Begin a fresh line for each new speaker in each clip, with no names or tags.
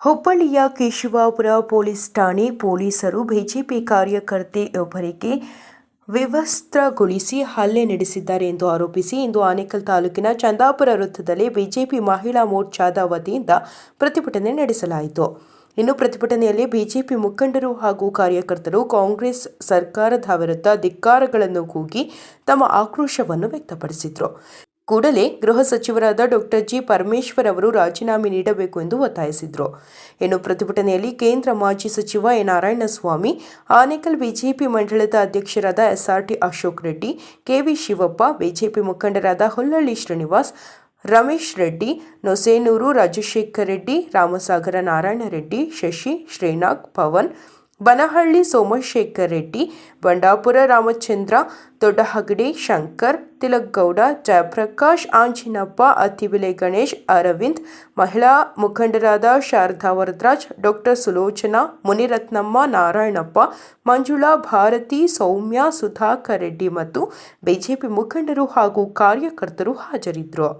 ಹುಬ್ಬಳ್ಳಿಯ ಕೇಶವಾಪುರ ಪೊಲೀಸ್ ಠಾಣೆ ಪೊಲೀಸರು ಬಿಜೆಪಿ ಕಾರ್ಯಕರ್ತೆಯೊಬ್ಬರಿಗೆ ವಿವಸ್ತ್ರಗೊಳಿಸಿ ಹಲ್ಲೆ ನಡೆಸಿದ್ದಾರೆ ಎಂದು ಆರೋಪಿಸಿ ಇಂದು ಆನೇಕಲ್ ತಾಲೂಕಿನ ಚಂದಾಪುರ ವೃತ್ತದಲ್ಲಿ ಬಿಜೆಪಿ ಮಹಿಳಾ ಮೋರ್ಚಾದ ವತಿಯಿಂದ ಪ್ರತಿಭಟನೆ ನಡೆಸಲಾಯಿತು. ಇನ್ನು ಪ್ರತಿಭಟನೆಯಲ್ಲಿ ಬಿಜೆಪಿ ಮುಖಂಡರು ಹಾಗೂ ಕಾರ್ಯಕರ್ತರು ಕಾಂಗ್ರೆಸ್ ಸರ್ಕಾರದ ವಿರುದ್ಧ ಧಿಕ್ಕಾರಗಳನ್ನು ಕೂಗಿ ತಮ್ಮ ಆಕ್ರೋಶವನ್ನು ವ್ಯಕ್ತಪಡಿಸಿದರು. ಕೂಡಲೇ ಗೃಹ ಸಚಿವರಾದ ಡಾಕ್ಟರ್ ಜಿ ಪರಮೇಶ್ವರ್ ಅವರು ರಾಜೀನಾಮೆ ನೀಡಬೇಕು ಎಂದು ಒತ್ತಾಯಿಸಿದರು. ಇನ್ನು ಪ್ರತಿಭಟನೆಯಲ್ಲಿ ಕೇಂದ್ರ ಮಾಜಿ ಸಚಿವ ಎ. ನಾರಾಯಣಸ್ವಾಮಿ, ಆನೇಕಲ್ ಬಿಜೆಪಿ ಮಂಡಳದ ಅಧ್ಯಕ್ಷರಾದ SRT Ashok Reddy KV Shivappa, BJP ಮುಖಂಡರಾದ ಹೊಲ್ಲಳ್ಳಿ ಶ್ರೀನಿವಾಸ್, ರಮೇಶ್ ರೆಡ್ಡಿ, ನೊಸೇನೂರು ರಾಜಶೇಖರ್ ರೆಡ್ಡಿ, ರಾಮಸಾಗರ ನಾರಾಯಣ ರೆಡ್ಡಿ, ಶಶಿ, ಶ್ರೀನಾಗ್, ಪವನ್ ಬನಹಳ್ಳಿ ಸೋಮಶೇಖರ್ ರೆಡ್ಡಿ, ಬಂಡಾಪುರ ರಾಮಚಂದ್ರ ದೊಡ್ಡ ಹಗಡೆ ಶಂಕರ್, ತಿಲಕ್ಗೌಡ, ಜಯಪ್ರಕಾಶ್, ಆಂಜಿನಪ್ಪ ಅತಿಬೆಲೆ ಗಣೇಶ್, ಅರವಿಂದ್, ಮಹಿಳಾ ಮುಖಂಡರಾದ ಶಾರದಾ ವರದರಾಜ್, ಡಾಕ್ಟರ್ ಸುಲೋಚನಾ, ಮುನಿರತ್ನಮ್ಮ, ನಾರಾಯಣಪ್ಪ, ಮಂಜುಳಾ, ಭಾರತಿ, ಸೌಮ್ಯ, ಸುಧಾಕರ್ ರೆಡ್ಡಿ ಮತ್ತು ಬಿಜೆಪಿ ಮುಖಂಡರು ಹಾಗೂ ಕಾರ್ಯಕರ್ತರು ಹಾಜರಿದ್ದರು.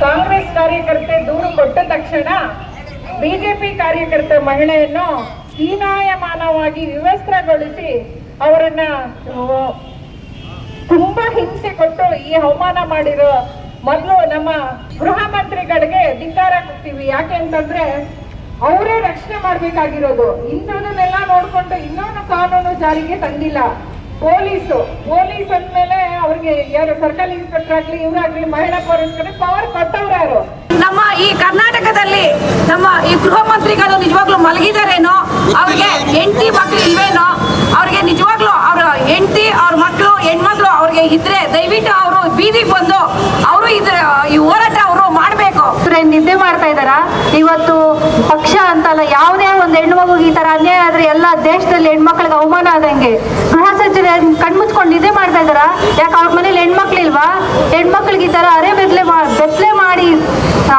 ಕಾಂಗ್ರೆಸ್ ಕಾರ್ಯಕರ್ತೆ ದೂರು ಕೊಟ್ಟ ತಕ್ಷಣ ಬಿಜೆಪಿ ಕಾರ್ಯಕರ್ತ ಮಹಿಳೆಯನ್ನು ಹೀನಾಯಮಾನವಾಗಿ ವಿವಸ್ತ್ರಗೊಳಿಸಿ ಅವರನ್ನ ತುಂಬಾ ಹಿಂಸೆ ಕೊಟ್ಟು ಈ ಅವಮಾನ ಮಾಡಿರೋ ಮೊದಲು ನಮ್ಮ ಗೃಹ ಮಂತ್ರಿಗಳಿಗೆ ಧಿಕ್ಕಾರ ಕೊಡ್ತೀವಿ. ಯಾಕೆ ಅಂತಂದ್ರೆ ಅವರೇ ರಕ್ಷಣೆ ಮಾಡ್ಬೇಕಾಗಿರೋದು. ಇಂಥದನ್ನೆಲ್ಲ ನೋಡ್ಕೊಂಡು ಇನ್ನೊಂದು ಕಾನೂನು ಜಾರಿಗೆ ತಂದಿಲ್ಲ. ಪೊಲೀಸು, ಪೊಲೀಸ್ ಅಂದ್ಮೇಲೆ ಅವ್ರಿಗೆ ಯಾರು ಸರ್ಕಲ್ ಇನ್ಸ್ಪೆಕ್ಟರ್ ಆಗ್ಲಿ, ಇವರಾಗ್ಲಿ ಮಹಿಳಾ ಪೊಲೀಸ್ ಪವರ್ ಕೊಟ್ಟವ್ರು ಯಾರು?
ನಮ್ಮ ಈ ಕರ್ನಾಟಕದಲ್ಲಿ ನಮ್ಮ ಈ ಗೃಹ ಮಂತ್ರಿಗಳು ನಿಜವಾಗ್ಲೂ ಮಲಗಿದಾರೇನೋ, ಅವ್ರಿಗೆ ಹೆಂಡತಿ ಮಕ್ಳು ಇಲ್ವೇನೋ, ಅವ್ರಿಗೆ ನಿಜವಾಗ್ಲೂ ಅವ್ರ ಹೆಂಡತಿ, ಅವ್ರ ಮಕ್ಕಳು ಹೆಣ್ಮಕ್ಳು ಅವ್ರಿಗೆ ಇದ್ರೆ ದಯವಿಟ್ಟು ಅವರು ಬೀದಿಗೆ ಬಂದು ಅವರು ಇದ್ರ, ಈ ಹೋರಾಟ ಅವರು ಮಾಡಬೇಕು.
ನಿದ್ದೆ ಮಾಡ್ತಾ ಇದಾರ ಇವತ್ತು ಪಕ್ಷ ಅಂತಲ್ಲ, ಯಾವುದೇ ಒಂದು ಹೆಣ್ಣು ಮಗುಗೆ ಈ ತರ ಅನ್ಯಾಯ ಆದ್ರೆ ಎಲ್ಲ ದೇಶದಲ್ಲಿ ಹೆಣ್ಮಕ್ಳಿಗೆ ಅವಮಾನ ಆದಂಗೆ. ಗೃಹ ಸಚಿವರು ಕಣ್ಮುಚ್ಕೊಂಡು ನಿದ್ದೆ ಮಾಡ್ತಾ ಇದಾರ ಯಾಕೆ ಅವ್ರ ಮನೇಲಿ ಹೆಣ್ಮಕ್ಳಿಲ್ವಾ ಹೆಣ್ಮಕ್ಳಿಗೆ ಈ ತರ ಅರೆ ಬೆದ್ಲೆ ಬೆತ್ತಲೆ ಮಾಡಿ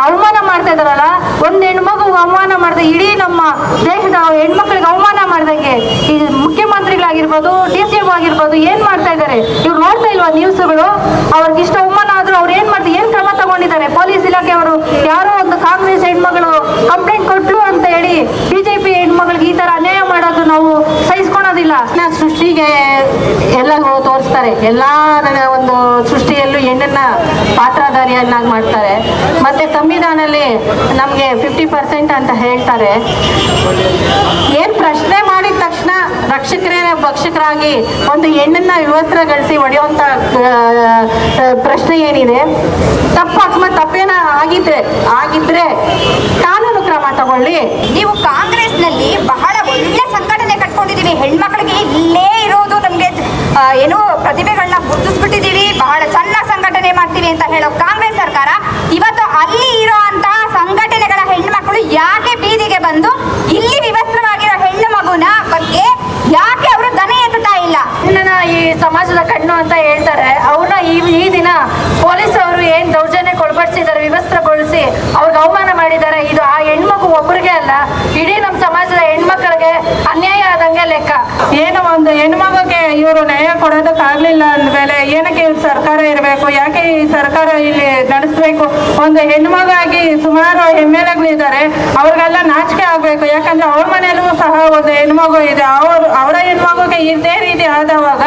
ಅವಮಾನ ಮಾಡ್ತಾ ಇದಾರಲ್ಲ ಒಂದ್ ಹೆಣ್ಮಗು ಅವಮಾನ ಮಾಡಿದೆ, ಇಡೀ ನಮ್ಮ ದೇಶದ ಹೆಣ್ಮಕ್ಳಿಗೆ ಅವಮಾನ ಮಾಡ್ದಂಗೆ. ಈ ಮುಖ್ಯಮಂತ್ರಿಗಳಾಗಿರ್ಬೋದು, ಡಿ ಸಿ ಎಂ ಆಗಿರ್ಬೋದು, ಏನ್ ಮಾಡ್ತಾ ಇದ್ದಾರೆ? ಇವ್ರು ನೋಡ್ತಾ ಇಲ್ವಾ ನ್ಯೂಸ್ಗಳು? ಅವ್ರಿಗೆ ಇಷ್ಟ ಅವಮಾನ ಆದ್ರೂ ಅವ್ರು ಏನ್ ಮಾಡ್ತಾರೆ ಏನ್ ಕ್ರಮ ತಗೊಂಡಿದ್ದಾರೆ? ಪೊಲೀಸ್ ಇಲಾಖೆ ಅವರು ಯಾರೋ ಒಂದು ಕಾಂಗ್ರೆಸ್ ಹೆಣ್ಮಗಳು ಕಂಪ್ಲೇಂಟ್ ಕೊಟ್ಲು ಅಂತ ಹೇಳಿ ಬಿಜೆಪಿ ಹೆಣ್ಮಗಳಿಗೆ ಈ ತರ ಅನ್ಯಾಯ ಮಾಡೋದು ನಾವು ಸೃಷ್ಟಿಗೆ ಎಲ್ಲ ತೋರಿಸ್ತಾರೆ. ಎಲ್ಲ ಒಂದು ಸೃಷ್ಟಿಯಲ್ಲೂ ಹೆಣ್ಣನ್ನ ಪಾತ್ರಧಾರಿಯನ್ನಾಗಿ ಮಾಡ್ತಾರೆ. ಮತ್ತೆ ಸಂವಿಧಾನದಲ್ಲಿ ನಮಗೆ ಫಿಫ್ಟಿ ಪರ್ಸೆಂಟ್ ಅಂತ ಹೇಳ್ತಾರೆ. ಏನ್ ಪ್ರಶ್ನೆ ಮಾಡಿದ ತಕ್ಷಣ ರಕ್ಷಕರೇ ಭಕ್ಷಕರಾಗಿ ಒಂದು ಹೆಣ್ಣನ್ನ ವಿವಸ್ತ್ರಗೊಳಿಸಿ ಆ, ಪ್ರಶ್ನೆ ಏನಿದೆ? ತಪ್ಪು ಅಕಸ್ಮಾತ್ ತಪ್ಪೇನ ಆಗಿದ್ರೆ ಆಗಿದ್ರೆ ಕಾನೂನು ಕ್ರಮ ತಗೊಳ್ಳಿ.
ನೀವು ಕಾಂಗ್ರೆಸ್ನಲ್ಲಿ ಬಹಳ ಒಳ್ಳೆ ಸಂಘಟನೆ ಕಟ್ಕೊಂಡಿದ್ದೀವಿ ಹೆಣ್ಮಕ್ಳಿಗೆ ಇಲ್ಲೇ ಇರೋದು ನಮಗೆ ಏನು ಪ್ರತಿಭೆಗಳನ್ನ ಗುರುತಿಸ್ಬಿಟ್ಟಿದ್ದೀವಿ. ಬಹಳ ಚೆನ್ನಾಗಿ ಸಂಘಟನೆ ಮಾಡ್ತೀವಿ ಅಂತ ಹೇಳೋ ಕಾಂಗ್ರೆಸ್ ಸರ್ಕಾರ ಇವತ್ತು ಅಲ್ಲಿ ಇರೋ ಅಂತ ಸಂಘಟನೆಗಳ ಹೆಣ್ಮಕ್ಳು ಯಾಕೆ ಬೀದಿಗೆ ಬಂದು ಇಲ್ಲಿ ವಿವಸ್ತ್ರವಾಗಿರೋ ಹೆಣ್ಣು ಮಗುನ ಬಗ್ಗೆ ಯಾಕೆ ಅವರು ದನ ಎತ್ತುತ್ತಾ ಇಲ್ಲ?
ಹೆಣ್ಣನ್ನ ಈ ಸಮಾಜದ ಕಣ್ಣು ಅಂತ ಹೇಳ್ತಾರೆ. ಅವ್ರನ್ನ ಈ ಈ ದಿನ ಪೊಲೀಸ್ ಅವರು ಏನ್ ದೌರ್ಜನ್ಯ ಒಳಪಡಿಸಿದ್ದಾರೆ ವಿವಸ್ತ್ರಗೊಳಿಸಿ ಅವ್ರಿಗೆ ಅವಮಾನ ಮಾಡಿದ್ದಾರೆ, ಇದು ಆ ಹೆಣ್ಮಗು ಒಬ್ಬರಿಗೆ ಅಲ್ಲ, ಇಡೀ ನಮ್ಮ ಸಮಾಜದ ಹೆಣ್ಮಕ್ಳಿಗೆ ಅನ್ಯಾಯ ಆದಂಗೆ ಲೆಕ್ಕ
ಏನು ಒಂದು ಹೆಣ್ಮಗುಗೆ ಇವರು ನ್ಯಾಯ ಅಂದ ಮೇಲೆ ಏನಕ್ಕೆ ಸರ್ಕಾರ ಇರಬೇಕು? ಯಾಕೆ ಈ ಸರ್ಕಾರ ಇಲ್ಲಿ ನಡೆಸಬೇಕು? ಒಂದು ಹೆಣ್ಮಗಾಗಿ ಸುಮಾರು ಎಂ ಎಲ್ ಎಗಳಿದ್ದಾರೆ ಅವ್ರಿಗೆಲ್ಲ ನಾಚಿಕೆ ಆಗಬೇಕು. ಯಾಕಂದ್ರೆ ಅವ್ರ ಮನೇಲೂ ಸಹ ಒಂದು ಹೆಣ್ಮಗು ಇದೆ. ಅವರು, ಅವರ ಹೆಣ್ಮಗುಗೆ ಇದೇ ರೀತಿ ಆದವಾಗ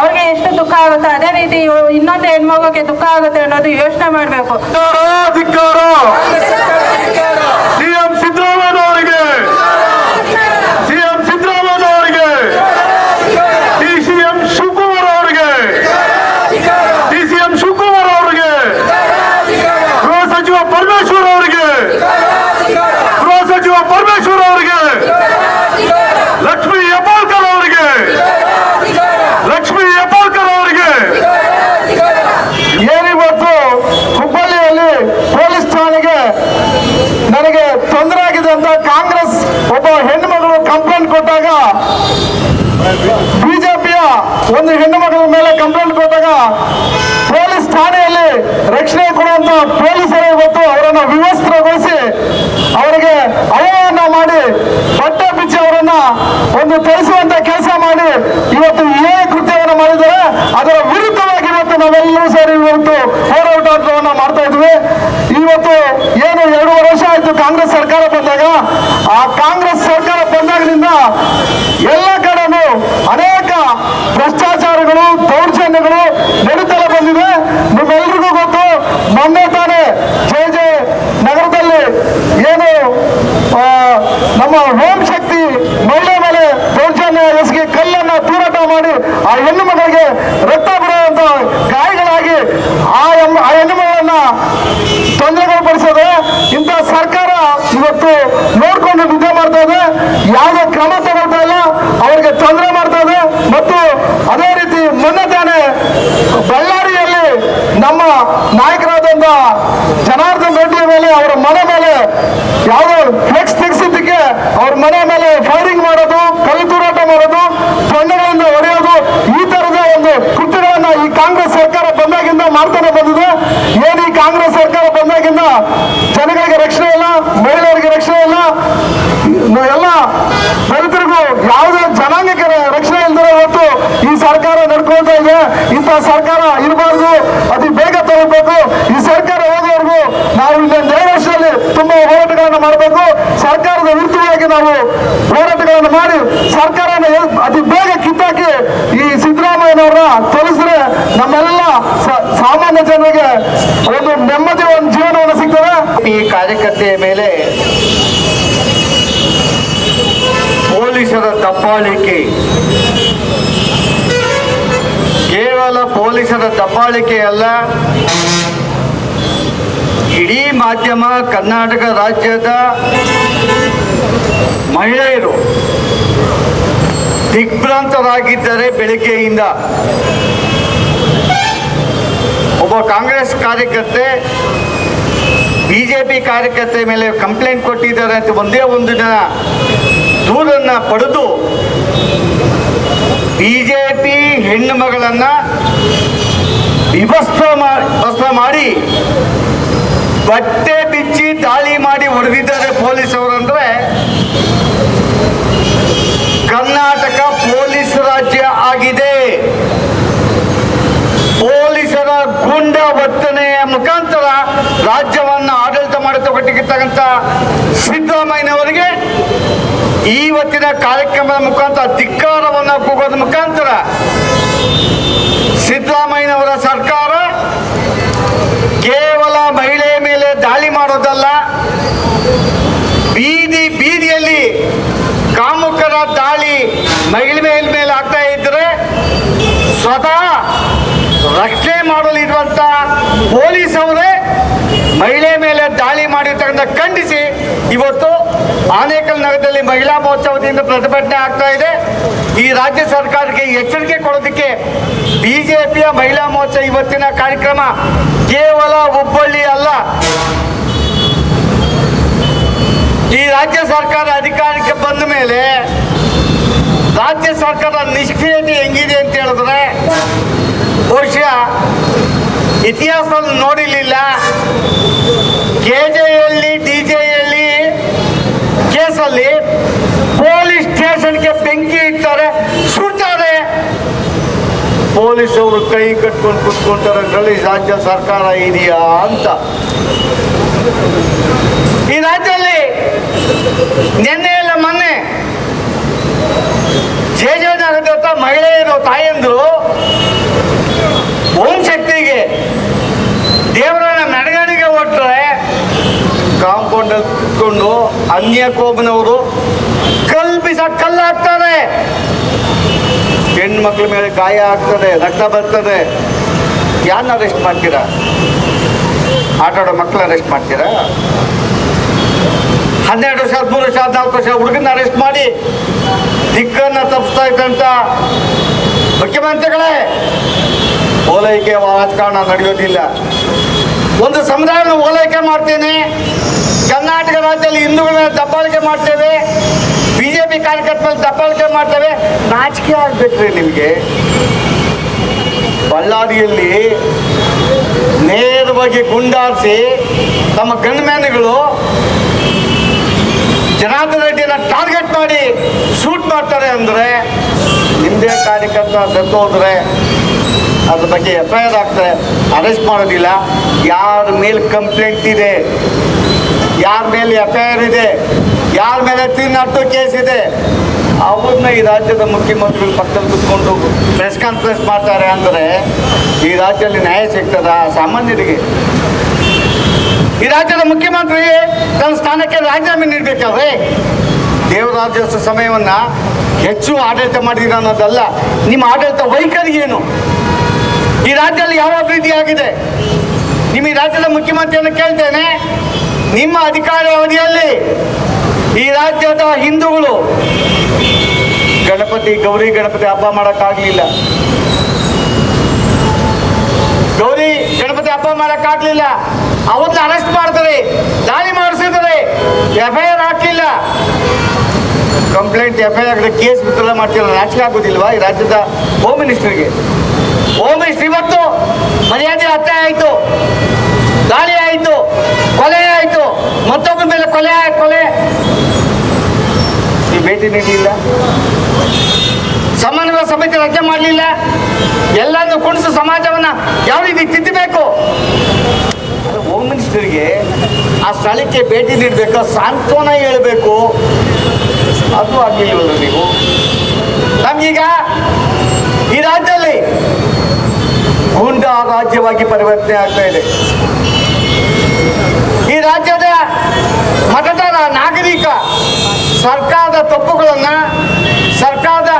ಅವ್ರಿಗೆ ಎಷ್ಟು ದುಃಖ ಆಗುತ್ತೆ ಅದೇ ರೀತಿ ಇನ್ನೊಂದು ಹೆಣ್ಮಗುಗೆ ದುಃಖ ಆಗುತ್ತೆ ಅನ್ನೋದು ಯೋಚನೆ ಮಾಡಬೇಕು.
ಪೊಲೀಸ್ ಠಾಣೆಯಲ್ಲಿ ರಕ್ಷಣೆ ಕೊಡುವಂತ ಪೊಲೀಸರೇ ಇವತ್ತು ಅವರನ್ನ ವಿವಸ್ತ್ರಗೊಳಿಸಿ ಅವರಿಗೆ ಅವಹೇಳನ ಮಾಡಿ ಬಟ್ಟೆ ಬಿಚ್ಚಿ ಅವರನ್ನ ಒಂದು ತರಿಸುವಂತ ಕೆಲಸ ಮಾಡಿ ಇವತ್ತು ಏನೇ ಕೃತ್ಯವನ್ನು ಮಾಡಿದರೆ ಅದರ ವಿರುದ್ಧವಾಗಿ ಇವತ್ತು ನಾವೆಲ್ಲರೂ ಸೇರಿ ಇವತ್ತು ಹೋರಾಟವನ್ನ ಮಾಡ್ತಾ ಇದ್ವಿ. ಇವತ್ತು ಏನು ಎರಡೂವರೆ ವರ್ಷ ಆಯ್ತು ಕಾಂಗ್ರೆಸ್ ಸರ್ಕಾರ ಬಂದಾಗ. ಆ ಕಾಂಗ್ರೆಸ್ ಸರ್ಕಾರ ಬಂದಾಗಲಿಂದ ಎಲ್ಲ ನಮ್ಮ ಓಂ ಶಕ್ತಿ ಮಳೆ ಮೇಲೆ ದೌರ್ಜನ್ಯ ಎಸಗಿ ಕಲ್ಲನ್ನ ತೂರಾಟ ಮಾಡಿ ಆ ಹೆಣ್ಣು ಮಗಳಿಗೆ ರಕ್ತ ಬರುವಂತ ಗಾಯಗಳಾಗಿ ಆ ಆ ಹೆಣ್ಣು ಮಗಳನ್ನ ತೊಂದರೆಗಳು ಪಡಿಸೋದು ಇಂಥ ಸರ್ಕಾರ ಇವತ್ತು ನೋಡ್ಕೊಂಡು ನಿದ್ದೆ ಮಾಡ್ತಾ ಇದೆ. ಯಾವುದೇ ಕ್ರಮ ತಗೊಳ್ತಾ ಇಲ್ಲ. ಅವರಿಗೆ ತೊಂದರೆ ಮಾಡ್ತಾ ಇದೆ. ಮತ್ತು ಅದೇ ರೀತಿ ಮೊನ್ನೆ ತಾನೇ ಬಳ್ಳಾರಿ ನಮ್ಮ ನಾಯಕರಾದಂತ ಜನಾರ್ದನ್ ರೆಡ್ಡಿ ಮೇಲೆ ಅವರ ಮನೆ ಮೇಲೆ ಯಾವುದೋ ಫ್ಲೆಕ್ಸ್ ತೆಗೆಸಿದ್ದಕ್ಕೆ ಅವ್ರ ಮನೆ ಮೇಲೆ ಫೈರಿಂಗ್ ಮಾಡೋದು, ಕಲ್ಲು ತೂರಾಟ ಮಾಡೋದು ತೊಂಡೆಗಳಿಂದ ಹೊಡೆಯೋದು, ಈ ತರದ ಒಂದು ಕೃತ್ಯಗಳನ್ನ ಈ ಕಾಂಗ್ರೆಸ್ ಸರ್ಕಾರ ಬಂದಾಗಿಂದ ಮಾಡ್ತಾನೆ ಬಂದಿದೆ. ಏನು ಈ ಕಾಂಗ್ರೆಸ್ ಸರ್ಕಾರ ಬಂದಾಗಿಂದ ಜನಗಳಿಗೆ ರಕ್ಷಣೆ ಇಲ್ಲ, ಮಹಿಳೆಯರಿಗೆ ರಕ್ಷಣೆ ಇಲ್ಲ, ಎಲ್ಲ ರೈತರಿಗೂ ಯಾವುದೇ ಜನಾಂಗಕ್ಕೆ ರಕ್ಷಣೆ ಇಲ್ದಿರೋ ಹೊತ್ತು ಈ ಸರ್ಕಾರ ನಡ್ಕೊಳ್ತಾ ಇದೆ. ಇಂತಹ ಸರ್ಕಾರ ಇರಬಾರ್ದು ಅತಿ ಬೇಗ ತಗೋಬೇಕು ಈ ಸರ್ಕಾರ ಹೋಗೋವರೆಗೂ ನಾವು ಈಗ ಎರಡು ವರ್ಷದಲ್ಲಿ ತುಂಬಾ ಹೋರಾಟಗಳನ್ನು ಮಾಡಬೇಕು. ಸರ್ಕಾರದ ವಿರುದ್ಧವಾಗಿ ನಾವು ಹೋರಾಟಗಳನ್ನು ಮಾಡಿ ಸರ್ಕಾರನ ಅತಿ ಬೇಗ ಕಿತ್ತಾಕಿ ಈ ಸಿದ್ದರಾಮಯ್ಯನವರ ತೋರಿಸಿದ್ರೆ ನಮ್ಮೆಲ್ಲ ಸಾಮಾನ್ಯ ಜನರಿಗೆ ಒಂದು ನೆಮ್ಮದಿ, ಒಂದು ಜೀವನವನ್ನು ಸಿಗ್ತದೆ.
ಈ ಕಾರ್ಯಕರ್ತೆಯ ಮೇಲೆ ಪೊಲೀಸರ ದಬ್ಬಾಳಿಕೆ. ಕೇವಲ ಪೊಲೀಸರ ದಬ್ಬಾಳಿಕೆ ಅಲ್ಲ ಇಡೀ ಮಾಧ್ಯಮ ಕರ್ನಾಟಕ ರಾಜ್ಯದ ಮಹಿಳೆಯರು ದಿಗ್ಭ್ರಾಂತರಾಗಿದ್ದಾರೆ ಬೆಳಿಗ್ಗೆಯಿಂದ. ಒಬ್ಬ ಕಾಂಗ್ರೆಸ್ ಕಾರ್ಯಕರ್ತೆ, ಬಿಜೆಪಿ ಕಾರ್ಯಕರ್ತೆ ಮೇಲೆ ಕಂಪ್ಲೇಂಟ್ ಕೊಟ್ಟಿದ್ದಾರೆ ಅಂತ ಒಂದೇ ಒಂದು ಜನ ದೂರನ್ನ ಪಡೆದು ಬಿಜೆಪಿ ಹೆಣ್ಣು ಮಗಳನ್ನ ವಿಭಸ್ತ್ರ ಮಾಡಿ ಭಸ್ಮ ಮಾಡಿ ಬಟ್ಟೆ ಬಿಚ್ಚಿ ದಾಳಿ ಮಾಡಿ ಹೊಡೆದಿದ್ದಾರೆ ಅವರು ಅಂದ್ರೆ ಕರ್ನಾಟಕ ಪೊಲೀಸ್ ರಾಜ್ಯ ಆಗಿದೆ. ಪೊಲೀಸರ ಗುಂಡ ವರ್ತನೆಯ ಮುಖಾಂತರ ರಾಜ್ಯವನ್ನ ಆಡಳಿತ ಮಾಡತಕ್ಕಂಥ ಸಿದ್ದರಾಮಯ್ಯನವರಿಗೆ ಇವತ್ತಿನ ಕಾರ್ಯಕ್ರಮದ ಮುಖಾಂತರ, ಧಿಕ್ಕಾರವನ್ನು ಕೂಗೋದ ಮುಖಾಂತರ ಸಿದ್ದರಾಮಯ್ಯನವರ ಸರ್ಕಾರ ಕೇವಲ ಮಹಿಳೆಯ ಮೇಲೆ ದಾಳಿ ಮಾಡೋದಲ್ಲ ಬೀದಿ ಬೀದಿಯಲ್ಲಿ ಕಾಮುಕರ ದಾಳಿ ಮಹಿಳೆ ಮೇಲ್ ಮೇಲೆ ಆಗ್ತಾ ಇದ್ರೆ ಸ್ವತಃ ರಕ್ಷಣೆ ಮಾಡಲು ಇರುವಂತ ಪೊಲೀಸ್ ಅವರೇ ಮಹಿಳೆ ಮೇಲೆ ದಾಳಿ ಮಾಡಿರ್ತಕ್ಕಂಥ ಖಂಡಿಸಿ ಇವತ್ತು ಆನೇಕಲ್ ನಗರದಲ್ಲಿ ಮಹಿಳಾ ಮಹೋತ್ಸವದಿಂದ ಪ್ರತಿಭಟನೆ ಆಗ್ತಾ ಇದೆ. ಈ ರಾಜ್ಯ ಸರ್ಕಾರಕ್ಕೆ ಎಚ್ಚರಿಕೆ ಕೊಡೋದಕ್ಕೆ ಬಿಜೆಪಿಯ ಮಹಿಳಾ ಮಹೋತ್ಸವ ಇವತ್ತಿನ ಕಾರ್ಯಕ್ರಮ ಕೇವಲ ಹುಬ್ಬಳ್ಳಿ ಅಲ್ಲ. ಈ ರಾಜ್ಯ ಸರ್ಕಾರ ಅಧಿಕಾರಕ್ಕೆ ಬಂದ ಮೇಲೆ ರಾಜ್ಯ ಸರ್ಕಾರದ ನಿಷ್ಕ್ರಿಯತೆ ಹೆಂಗಿದೆ ಅಂತ ಹೇಳಿದ್ರೆ ಬಹುಶಃ ಇತಿಹಾಸದಲ್ಲಿ ನೋಡಿರಲಿಲ್ಲ. ಕೆ ಡಿಜೆಯಲ್ಲಿ ಡಿ ಜೆಯಲ್ಲಿ ಕೇಸಲ್ಲಿ ಪೊಲೀಸ್ ಸ್ಟೇಷನ್ಗೆ ಬೆಂಕಿ ಇಡ್ತಾರೆ ಸುಡ್ತಾರೆ. ಪೊಲೀಸವರು ಕೈ ಕಟ್ಕೊಂಡು ಕುತ್ಕೊಂತಾರೆ ರಾಜ್ಯ ಸರ್ಕಾರ ಇದೆಯಾ ಅಂತ. ಈ ರಾಜ್ಯದಲ್ಲಿ ನಿನ್ನೆ ಎಲ್ಲ ಮೊನ್ನೆ ಜೆ ಜೆ ನಗರದ ಮಹಿಳೆಯರು ತಾಯಂದರು ಕಾಂಪೌಂಡಲ್ಲಿ ಅನ್ಯಕೋಬನವರು ಅನ್ಯ ಕೋಬನವರು ಕಲ್ಪಿಸ ಕಲ್ಲಾಗ್ತಾರೆ ಹೆಣ್ಮಕ್ಳ ಮೇಲೆ ಗಾಯ ಆಗ್ತದೆ, ರಕ್ತ ಬರ್ತದೆ. ಯಾರನ್ನ ಅರೆಸ್ಟ್ ಮಾಡ್ತೀರಾ? ಆಟಾಡೋ ಮಕ್ಕಳು ಅರೆಸ್ಟ್ ಮಾಡ್ತೀರಾ? ಹನ್ನೆರಡು ವರ್ಷ, ಹದಿಮೂರು ವರ್ಷ, ಹದಿನಾಲ್ಕು ವರ್ಷ ಹುಡುಗನ ಅರೆಸ್ಟ್ ಮಾಡಿ ದಿಕ್ಕನ್ನ ತಪ್ಪಿಸ್ತಾ ಇದ್ದಂತ ಮುಖ್ಯಮಂತ್ರಿಗಳೇ, ಓಲೈಕೆ ರಾಜಕಾರಣ ನಡೆಯೋದಿಲ್ಲ. ಒಂದು ಸಮುದಾಯ ಓಲೈಕೆ ಮಾಡ್ತೇನೆ. ಕರ್ನಾಟಕ ರಾಜ್ಯದಲ್ಲಿ ಹಿಂದೂಗಳನ್ನ ದಬ್ಬಾಳಿಕೆ ಮಾಡ್ತೇವೆ, ಬಿಜೆಪಿ ಕಾರ್ಯಕರ್ತರಲ್ಲಿ ದಬ್ಬಾಳಿಕೆ ಮಾಡ್ತೇವೆ. ನಾಚಿಕೆ ಆಗ್ಬೇಕ್ರಿ ನಿಮಗೆ. ಬಳ್ಳಾರಿಯಲ್ಲಿ ನೇರವಾಗಿ ಗುಂಡಾರಿಸಿ ತಮ್ಮ ಗಣ್ಮ್ಯಾನ್ಗಳು ಜನಾರ್ದನ್ ರೆಡ್ಡಿನ ಟಾರ್ಗೆಟ್ ಮಾಡಿ ಶೂಟ್ ಮಾಡ್ತಾರೆ ಅಂದರೆ ಹಿಂದೆ ಕಾರ್ಯಕರ್ತ ಸತ್ತೋದ್ರೆ ಅದ್ರ ಬಗ್ಗೆ ಎಫ್ ಐ ಆರ್ ಆಗ್ತಾರೆ ಅರೆಸ್ಟ್ ಮಾಡೋದಿಲ್ಲ. ಯಾರ ಮೇಲೆ ಕಂಪ್ಲೇಂಟ್ ಇದೆ? ಯಾರ ಮೇಲೆ ಎಫ್ ಐ ಆರ್ ಇದೆ, ಯಾರ ಮೇಲೆ ತಿನ್ನಟ್ಟು ಕೇಸ್ ಇದೆ, ಅವ್ರನ್ನ ಈ ರಾಜ್ಯದ ಮುಖ್ಯಮಂತ್ರಿಗಳು ಪಕ್ಕದಲ್ಲಿ ಕುತ್ಕೊಂಡು ಪ್ರೆಸ್ ಕಾನ್ಫರೆನ್ಸ್ ಮಾಡ್ತಾರೆ ಅಂದರೆ ಈ ರಾಜ್ಯದಲ್ಲಿ ನ್ಯಾಯ ಸಿಗ್ತದ ಸಾಮಾನ್ಯರಿಗೆ? ಈ ರಾಜ್ಯದ ಮುಖ್ಯಮಂತ್ರಿ ತನ್ನ ಸ್ಥಾನಕ್ಕೆ ರಾಜೀನಾಮೆ ನೀಡಬೇಕಾದ್ರೆ ದೇವರಾಜ್ಯೋತ್ಸವ ಸಮಯವನ್ನ ಹೆಚ್ಚು ಆಡಳಿತ ಮಾಡಿದ ಅನ್ನೋದಲ್ಲ, ನಿಮ್ಮ ಆಡಳಿತ ವೈಖರಿ ಏನು? ಈ ರಾಜ್ಯದಲ್ಲಿ ಯಾವ ಅಭಿವೃದ್ಧಿ ಆಗಿದೆ? ನಿಮ್ಮ ಈ ರಾಜ್ಯದ ಮುಖ್ಯಮಂತ್ರಿಯನ್ನು ಕೇಳ್ತೇನೆ. ನಿಮ್ಮ ಅಧಿಕಾರ ಅವಧಿಯಲ್ಲಿ ಈ ರಾಜ್ಯದ ಹಿಂದೂಗಳು ಗಣಪತಿ ಗೌರಿ ಗಣಪತಿ ಹಬ್ಬ ಮಾಡೋಕ್ಕಾಗಲಿಲ್ಲ. ಗೌರಿ ಗಣಪತಿ ಹಬ್ಬ ಮಾಡೋಕ್ಕಾಗಲಿಲ್ಲ. ಅವನ್ನ ಅರೆಸ್ಟ್ ಮಾಡ್ತಾರೆ, ದಾಳಿ ಮಾಡಿಸಿದ್ದಾರೆ ಎಫ್ ಐ ಹಾಕಲಿಲ್ಲ. ಕಂಪ್ಲೇಂಟ್, ಎಫ್ಐಆರ್ ಕೇಸ್ ವಿತ್ಡ್ರಾ ಮಾಡ್ತಿಲ್ಲ ನಾಚಿಕೆ ಆಗೋದಿಲ್ವಾ ಈ ರಾಜ್ಯದ ಹೋಮ್ ಮಿನಿಸ್ಟರ್ಗೆ ಹೋಮ್ ಮಿನಿಸ್ಟರ್ ಇವತ್ತು ಮರ್ಯಾದೆ ಹತ್ಯೆ ಆಯಿತು. ದಾಳಿ ಆಯಿತು. ಕೊಲೆ ಮತ್ತೊಬ್ಬರ ಮೇಲೆ ಕೊಲೆ ಕೊಲೆ. ಈ ಭೇಟಿ ನೀಡಲಿಲ್ಲ. ಸಮನ್ವಯ ಸಮಿತಿ ರಚನೆ ಮಾಡಲಿಲ್ಲ. ಎಲ್ಲರನ್ನು ಕುಣಿಸು ಸಮಾಜವನ್ನ ಯಾವ ರೀತಿ ತಿದ್ದಬೇಕು? ಹೋಮ್ ಮಿನಿಸ್ಟರ್ಗೆ ಆ ಸ್ಥಳಕ್ಕೆ ಭೇಟಿ ನೀಡಬೇಕು? ಸಾಂತ್ವನ ಹೇಳಬೇಕು. ಅದು ಆಗಲಿಲ್ಲ ನೀವು? ನಮಗೀಗ ಈ ರಾಜ್ಯದಲ್ಲಿ ಗುಂಡ ರಾಜ್ಯವಾಗಿ ಪರಿವರ್ತನೆ ಆಗ್ತಾ ಇದೆ. ಈ ರಾಜ್ಯದ ಮತದಾರ ನಾಗರಿಕ ಸರ್ಕಾರದ ತಪ್ಪುಗಳನ್ನ ಸರ್ಕಾರದ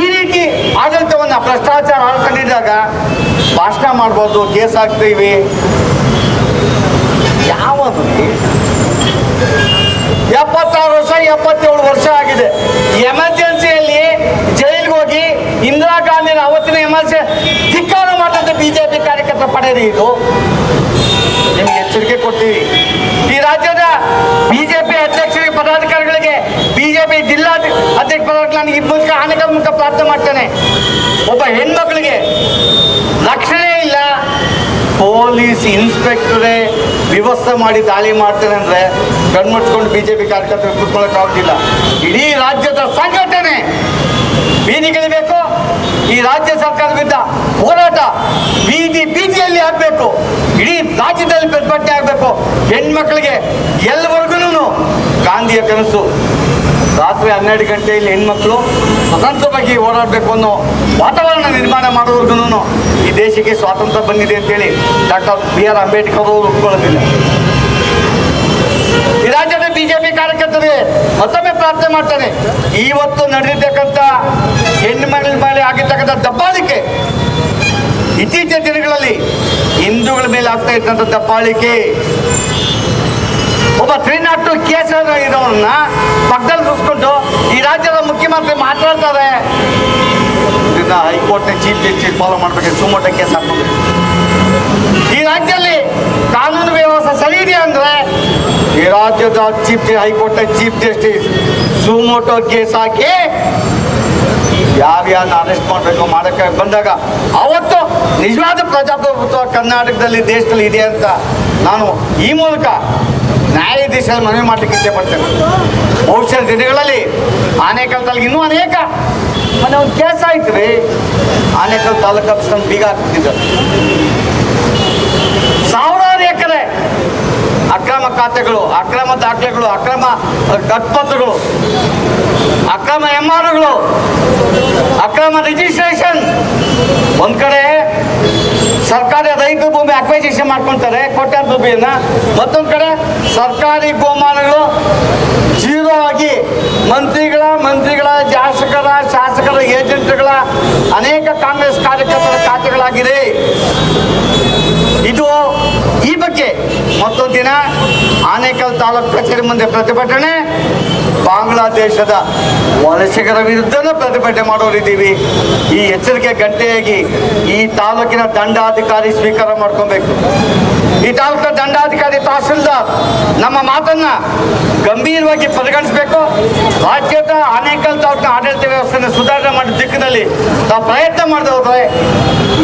ಈ ರೀತಿ ಆಡಳಿತವನ್ನು ಭ್ರಷ್ಟಾಚಾರ ಆಳ್ಕೊಂಡಿದ್ದಾಗ ಭಾಷಣ ಮಾಡ್ಬೋದು, ಕೇಸ್ ಹಾಕ್ತೀವಿ. ಯಾವುದು ಎಪ್ಪತ್ತಾರು ವರ್ಷ, ಎಪ್ಪತ್ತೇಳು ವರ್ಷ ಆಗಿದೆ. ಎಮರ್ಜೆನ್ಸಿಯಲ್ಲಿ ಜೈಲಿಗೆ ಹೋಗಿ ಇಂದಿರಾ ಗಾಂಧಿನ ಅವತ್ತಿನ ಎಮರ್ಜೆನ್ಸಿ ಧಿಕ್ಕಾರ ಮಾಡಿದಂತೆ ಬಿಜೆಪಿ ಕಾರ್ಯಕರ್ತರ ಪಡೆಯಿರಿ ಇದು? ನಿಮಗೆ ಎಚ್ಚರಿಕೆ ಕೊಡ್ತೀವಿ. ಈ ರಾಜ್ಯದ ಬಿಜೆಪಿ ಅಧ್ಯಕ್ಷರಿಗೆ, ಪದಾಧಿಕಾರಿಗಳಿಗೆ, ಬಿಜೆಪಿ ಜಿಲ್ಲಾ ಅಧ್ಯಕ್ಷ ಪದಾಧಿಕಾರಿ ನನಗೆ ಮೂಲಕ ಆನೆಗಳ ಮೂಲಕ ಪ್ರಾರ್ಥನೆ ಮಾಡ್ತೇನೆ. ಒಬ್ಬ ಹೆಣ್ಮಕ್ಳಿಗೆ ರಕ್ಷಣೆ ಇಲ್ಲ. ಪೊಲೀಸ್ ಇನ್ಸ್ಪೆಕ್ಟರೇ ವ್ಯವಸ್ಥೆ ಮಾಡಿ ದಾಳಿ ಮಾಡ್ತೇನೆ ಅಂದ್ರೆ ಕಣ್ಮುಚ್ಕೊಂಡು ಬಿಜೆಪಿ ಕಾರ್ಯಕರ್ತರು ಕೂತ್ಕೊಳ್ಳೋಕ್ಕಾಗೋದಿಲ್ಲ ಇಡೀ ರಾಜ್ಯದ ಸಂಘಟನೆ ಬೀದಿಗಿಳಿಬೇಕು. ಈ ರಾಜ್ಯ ಸರ್ಕಾರದ ವಿರುದ್ಧ ಹೋರಾಟ ಬೀದಿ ಬೀದಿಯಲ್ಲಿ ಆಗಬೇಕು. ಇಡೀ ರಾಜ್ಯದಲ್ಲಿ ಪ್ರತಿಭಟನೆ ಆಗಬೇಕು. ಹೆಣ್ಮಕ್ಳಿಗೆ ಎಲ್ಲವರೆಗೂ ಗಾಂಧಿಯ ಕನಸು. ರಾತ್ರಿ ಹನ್ನೆರಡು ಗಂಟೆಯಲ್ಲಿ ಹೆಣ್ಮಕ್ಳು ಸ್ವತಂತ್ರವಾಗಿ ಓಡಾಡಬೇಕು ಅನ್ನೋ ವಾತಾವರಣ ನಿರ್ಮಾಣ ಮಾಡೋವರೆಗೂ ಈ ದೇಶಕ್ಕೆ ಸ್ವಾತಂತ್ರ್ಯ ಬಂದಿದೆ ಅಂತೇಳಿ ಡಾಕ್ಟರ್ ಬಿ ಆರ್ ಅಂಬೇಡ್ಕರ್ ಅವರು ಒಪ್ಕೊಳ್ಳೋದಿಲ್ಲ ಈ ರಾಜ್ಯದ ಬಿಜೆಪಿ ಕಾರ್ಯಕರ್ತರಿಗೆ ಮತ್ತೊಮ್ಮೆ ಪ್ರಾರ್ಥನೆ ಮಾಡ್ತಾರೆ ಇವತ್ತು ನಡೆದಿರ್ತಕ್ಕಂಥ ಹೆಣ್ಣು ಮಗಳ ಮೇಲೆ ಆಗಿರ್ತಕ್ಕಂಥ ದಬ್ಬಾಳಿಕೆ ಇತ್ತೀಚಿನ ದಿನಗಳಲ್ಲಿ ಹಿಂದೂಗಳ ಮೇಲೆ ಆಗ್ತಾ ಇರ್ತಕ್ಕಂಥ ದಬ್ಬಾಳಿಕೆ. ಒಬ್ಬ ತ್ರೀ ನಾಟ್ ಟು ಕೇಸ್ ಇರೋರನ್ನ ಪಕ್ಕದಲ್ಲಿ ಸುಸ್ಕೊಂಡು ಈ ರಾಜ್ಯದ ಮುಖ್ಯಮಂತ್ರಿ ಮಾತಾಡ್ತಾರೆ. ಹೈಕೋರ್ಟ್ನ ಚೀಫ್ ಜಸ್ಟಿಸ್ ಫಾಲೋ ಮಾಡ್ಬೇಕು ಸುಮೋಟ ಕೇಸ್ ಹಾಕೊಂಡು ಈ ರಾಜ್ಯದಲ್ಲಿ ಕಾನೂನು ವ್ಯವಸ್ಥೆ ಸರಿ ಇದೆ ಅಂದ್ರೆ ಈ ರಾಜ್ಯದ chief high court chief justice suo motu case ಹಾಕಿ ಯಾರ್ಯಾರನ್ನ ಅರೆಸ್ಟ್ ಮಾಡಬೇಕು, ಮಾಡಕ್ಕೆ ಬಂದಾಗ ಅವತ್ತು ನಿಜವಾದ ಪ್ರಜಾಪ್ರಭುತ್ವ ಕರ್ನಾಟಕದಲ್ಲಿ ದೇಶದಲ್ಲಿ ಇದೆ ಅಂತ ನಾನು ಈ ಮೂಲಕ ನ್ಯಾಯಾಧೀಶರ ಮನವಿ ಮಾಡಲಿಕ್ಕೆ ಇಷ್ಟಪಡ್ತೇನೆ. ಪಡ್ತೇನೆ ಭವಿಷ್ಯದ ದಿನಗಳಲ್ಲಿ ತಾಲೂಕು ಇನ್ನೂ ಅನೇಕ ಮೊನ್ನೆ ಒಂದು ಕೇಸ್ ಆಯ್ತು ರೀ. ಆನೇಕಲ್ ತಾಲೂಕು ಆಫೀಸ್ ಬೀಗ ಹಾಕ್ತಿದ್ದಾರೆ. ಸಾವಿರಾರು ಎಕರೆ ಅಕ್ರಮ ಖಾತೆಗಳು, ಅಕ್ರಮ ದಾಖಲೆಗಳು, ಅಕ್ರಮ ಕಟ್ಪತ್ರಗಳು, ಅಕ್ರಮ ಎಂ ಆರ್ಗಳು ಅಕ್ರಮ ರಿಜಿಸ್ಟ್ರೇಷನ್ ಒಂದ್ ಕಡೆ ಸರ್ಕಾರಿ ರೈತ ಭೂಮಿ ಅಕ್ವೈಸೇಷನ್ ಮಾಡ್ಕೊಂತಾರೆ ಕೋಟ್ಯಾಂತರ ಭೂಮಿಯನ್ನು. ಮತ್ತೊಂದು ಕಡೆ ಸರ್ಕಾರಿ ಗೋಮಾನಗಳು ಜೀರೋ ಆಗಿ ಮಂತ್ರಿಗಳ ಮಂತ್ರಿಗಳ, ಶಾಸಕರ ಶಾಸಕರ, ಏಜೆಂಟ್ಗಳ, ಅನೇಕ ಕಾಂಗ್ರೆಸ್ ಕಾರ್ಯಕರ್ತರ ಖಾತೆಗಳಾಗಿದೆ ಇದು ಈ ಬಗ್ಗೆ ಮತ್ತೊಂದು ದಿನ ಆನೇಕಲ್ ತಾಲೂಕು ಕಚೇರಿ ಮುಂದೆ ಪ್ರತಿಭಟನೆ. ಬಾಂಗ್ಲಾದೇಶದ ವಲಸಿಗರ ವಿರುದ್ಧನೂ ಪ್ರತಿಭಟನೆ ಮಾಡೋರಿದ್ದೀವಿ. ಈ ಎಚ್ಚರಿಕೆ ಗಂಟೆಯಾಗಿ ಈ ತಾಲೂಕಿನ ದಂಡಾಧಿಕಾರಿ ಸ್ವೀಕಾರ ಮಾಡ್ಕೊಬೇಕು. ಈ ತಾಲೂಕಿನ ದಂಡಾಧಿಕಾರಿ ತಹಸೀಲ್ದಾರ್, ನಮ್ಮ ಮಾತನ್ನ ಗಂಭೀರವಾಗಿ ಪರಿಗಣಿಸಬೇಕು. ರಾಜ್ಯದ ಅನೇಕ ತಾಲೂಕಿನ ಆಡಳಿತ ವ್ಯವಸ್ಥೆಯನ್ನು ಸುಧಾರಣೆ ಮಾಡಿದ ದಿಕ್ಕಿನಲ್ಲಿ ನಾವು ಪ್ರಯತ್ನ ಮಾಡಿದವ್ರೆ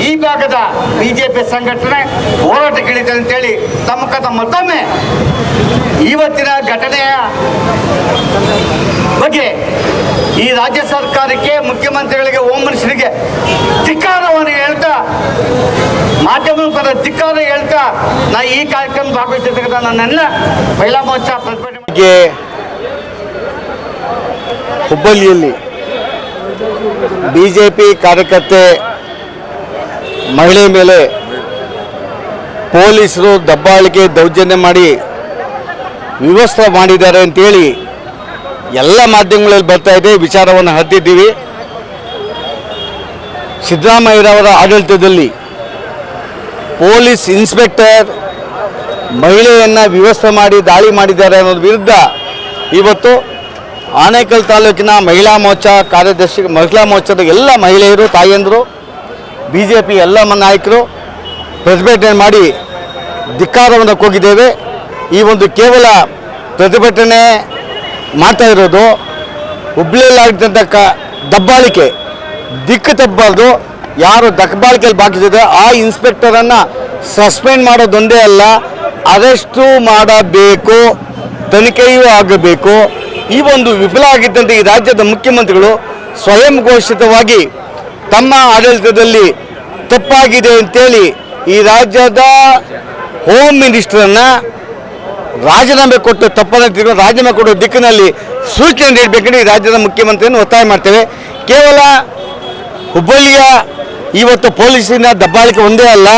ಈ ಭಾಗದ ಬಿಜೆಪಿ ಸಂಘಟನೆ ಹೋರಾಟಕ್ಕಿಳಿದೆ ಅಂತೇಳಿ ತಮ್ಮ ಕಥ ಮತ್ತೊಮ್ಮೆ ಇವತ್ತಿನ ಘಟನೆಯ ಬಗ್ಗೆ ಈ ರಾಜ್ಯ ಸರ್ಕಾರಕ್ಕೆ ಮುಖ್ಯಮಂತ್ರಿಗಳಿಗೆ ಹೋಮ್ ಮಿನಿಸ್ಟರ್ಗೆ ಧಿಕ್ಕಾರವನ್ನು ಹೇಳ್ತಾ, ಮಾಧ್ಯಮ ಪರ ಧಿಕ್ಕಾರ ಹೇಳ್ತಾ ನಾ ಈ ಕಾರ್ಯಕ್ರಮ ಭಾಗವಹಿಸಿರ್ತಕ್ಕಂಥ ನನ್ನೆಲ್ಲ ಮಹಿಳಾ ಮೋರ್ಚಾ ಪ್ರತಿಭಟನೆ
ಹುಬ್ಬಳ್ಳಿಯಲ್ಲಿ ಬಿ ಜೆ ಪಿ ಕಾರ್ಯಕರ್ತೆ ಮಹಿಳೆ ಮೇಲೆ ಪೊಲೀಸರು ದಬ್ಬಾಳಿಕೆ ದೌರ್ಜನ್ಯ ಮಾಡಿ ವ್ಯವಸ್ಥೆ ಮಾಡಿದ್ದಾರೆ ಅಂತೇಳಿ ಎಲ್ಲ ಮಾಧ್ಯಮಗಳಲ್ಲಿ ಬರ್ತಾ ಇದೆ, ವಿಚಾರವನ್ನು ಹತ್ತಿದ್ದೀವಿ. ಸಿದ್ದರಾಮಯ್ಯರವರ ಆಡಳಿತದಲ್ಲಿ ಪೊಲೀಸ್ ಇನ್ಸ್ಪೆಕ್ಟರ್
ಮಹಿಳೆಯನ್ನು ವ್ಯವಸ್ಥೆ ಮಾಡಿ ದಾಳಿ ಮಾಡಿದ್ದಾರೆ ಅನ್ನೋದ್ರ ವಿರುದ್ಧ ಇವತ್ತು ಆನೇಕಲ್ ತಾಲೂಕಿನ ಮಹಿಳಾ ಮೋರ್ಚಾ ಕಾರ್ಯದರ್ಶಿ, ಮಹಿಳಾ ಮೋರ್ಚಾದ ಎಲ್ಲ ಮಹಿಳೆಯರು, ತಾಯಂದರು ಬಿ ಜೆ ಪಿ ಎಲ್ಲ ನಾಯಕರು ಪ್ರತಿಭಟನೆ ಮಾಡಿ ಧಿಕ್ಕಾರವನ್ನು ಕೂಗಿದ್ದೇವೆ. ಈ ಒಂದು ಕೇವಲ ಪ್ರತಿಭಟನೆ ಮಾಡ್ತಾ ಇರೋದು ಹುಬ್ಳಿಯಲ್ಲಾಗಿದ್ದಂಥ ಕ ದಬ್ಬಾಳಿಕೆ. ದಿಕ್ಕು ತಪ್ಪಬಾರ್ದು. ಯಾರು ದಬ್ಬಾಳಿಕೆಯಲ್ಲಿ ಬಾಕಿಸಿದೆ ಆ ಇನ್ಸ್ಪೆಕ್ಟರನ್ನು ಸಸ್ಪೆಂಡ್ ಮಾಡೋದೊಂದೇ ಅಲ್ಲ. ಅರೆಸ್ಟು ಮಾಡಬೇಕು, ತನಿಖೆಯೂ ಆಗಬೇಕು. ಈ ಒಂದು ವಿಫಲ ಆಗಿದ್ದಂಥ ಈ ರಾಜ್ಯದ ಮುಖ್ಯಮಂತ್ರಿಗಳು ಸ್ವಯಂ ಘೋಷಿತವಾಗಿ ತಮ್ಮ ಆಡಳಿತದಲ್ಲಿ ತಪ್ಪಾಗಿದೆ ಅಂತೇಳಿ ಈ ರಾಜ್ಯದ ಹೋಮ್ ಮಿನಿಸ್ಟ್ರನ್ನು ರಾಜೀನಾಮೆ ಕೊಟ್ಟು ತಪ್ಪದ ರಾಜೀನಾಮೆ ಕೊಡೋ ದಿಕ್ಕಿನಲ್ಲಿ ಸೂಚನೆ ನೀಡಬೇಕೆಂದು ಈ ರಾಜ್ಯದ ಮುಖ್ಯಮಂತ್ರಿಯನ್ನು ಒತ್ತಾಯ ಮಾಡ್ತೇವೆ. ಕೇವಲ ಹುಬ್ಬಳ್ಳಿಯ ಇವತ್ತು ಪೊಲೀಸಿನ ದಬ್ಬಾಳಿಕೆ ಒಂದೇ ಅಲ್ಲ,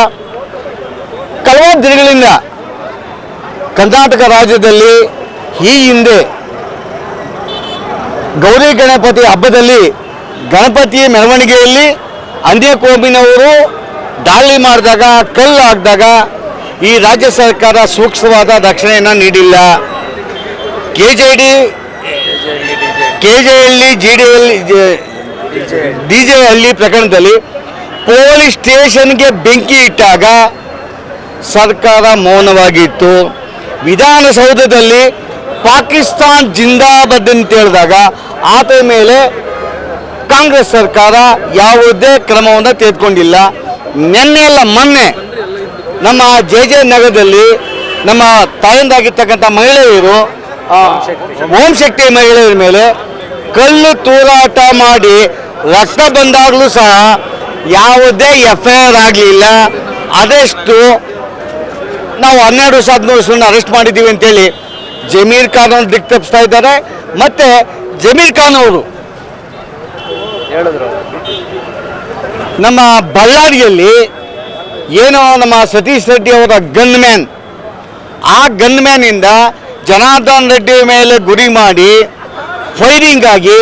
ಕಳೆದ ದಿನಗಳಿಂದ ಕರ್ನಾಟಕ ರಾಜ್ಯದಲ್ಲಿ ಈ ಹಿಂದೆ ಗೌರಿ ಗಣಪತಿ ಹಬ್ಬದಲ್ಲಿ ಗಣಪತಿ ಮೆರವಣಿಗೆಯಲ್ಲಿ ಅಂದೇ ಕೋಮಿನವರು ದಾಳಿ ಮಾಡಿದಾಗ, ಕಲ್ಲು ಹಾಕಿದಾಗ ಈ ರಾಜ್ಯ ಸರ್ಕಾರ ಸೂಕ್ಷ್ಮವಾದ ರಕ್ಷಣೆಯನ್ನು ನೀಡಿಲ್ಲ. K J D K J Halli G D Halli D J Halli ಪ್ರಕರಣದಲ್ಲಿ ಪೊಲೀಸ್ ಸ್ಟೇಷನ್ಗೆ ಬೆಂಕಿ ಇಟ್ಟಾಗ ಸರ್ಕಾರ ಮೌನವಾಗಿತ್ತು. ವಿಧಾನಸೌಧದಲ್ಲಿ ಪಾಕಿಸ್ತಾನ್ ಜಿಂದಾಬಾದ್ ಅಂತ ಹೇಳಿದಾಗ ಆತ ಮೇಲೆ ಕಾಂಗ್ರೆಸ್ ಸರ್ಕಾರ ಯಾವುದೇ ಕ್ರಮವನ್ನು ತೆಗೆದುಕೊಂಡಿಲ್ಲ. ನಿನ್ನೆ ಅಲ್ಲ ಮೊನ್ನೆ ನಮ್ಮ ಜೆ ಜೆ ನಗರದಲ್ಲಿ ನಮ್ಮ ತಾಯಂದಾಗಿರ್ತಕ್ಕಂಥ ಮಹಿಳೆಯರು ಓಂ ಶಕ್ತಿ ಮಹಿಳೆಯರ ಮೇಲೆ ಕಲ್ಲು ತೂರಾಟ ಮಾಡಿ ರಕ್ತ ಬಂದಾಗಲೂ ಸಹ ಯಾವುದೇ ಎಫ್ ಐ ಆರ್ ಆಗಲಿಲ್ಲ. ಅದೆಷ್ಟು ನಾವು ಹನ್ನೆರಡು ವರ್ಷ ಹದಿಮೂರು ವರ್ಷವನ್ನು ಅರೆಸ್ಟ್ ಮಾಡಿದ್ದೀವಿ ಅಂತೇಳಿ ಜಮೀರ್ ಖಾನ್ ಅವ್ರು ದಿಕ್ ತಪ್ಪಿಸ್ತಾ ಇದ್ದಾರೆ. ಮತ್ತೆ ಜಮೀರ್ ಖಾನ್ ಅವರು. ನಮ್ಮ ಬಳ್ಳಾರಿಯಲ್ಲಿ ಏನೋ ನಮ್ಮ ಸತೀಶ್ ರೆಡ್ಡಿ ಅವರ ಗನ್ ಮ್ಯಾನ್. ಆ ಗನ್ ಮ್ಯಾನಿಂದ ಜನಾರ್ದನ್ ರೆಡ್ಡಿ ಮೇಲೆ ಗುರಿ ಮಾಡಿ ಫೈರಿಂಗ್ ಆಗಿ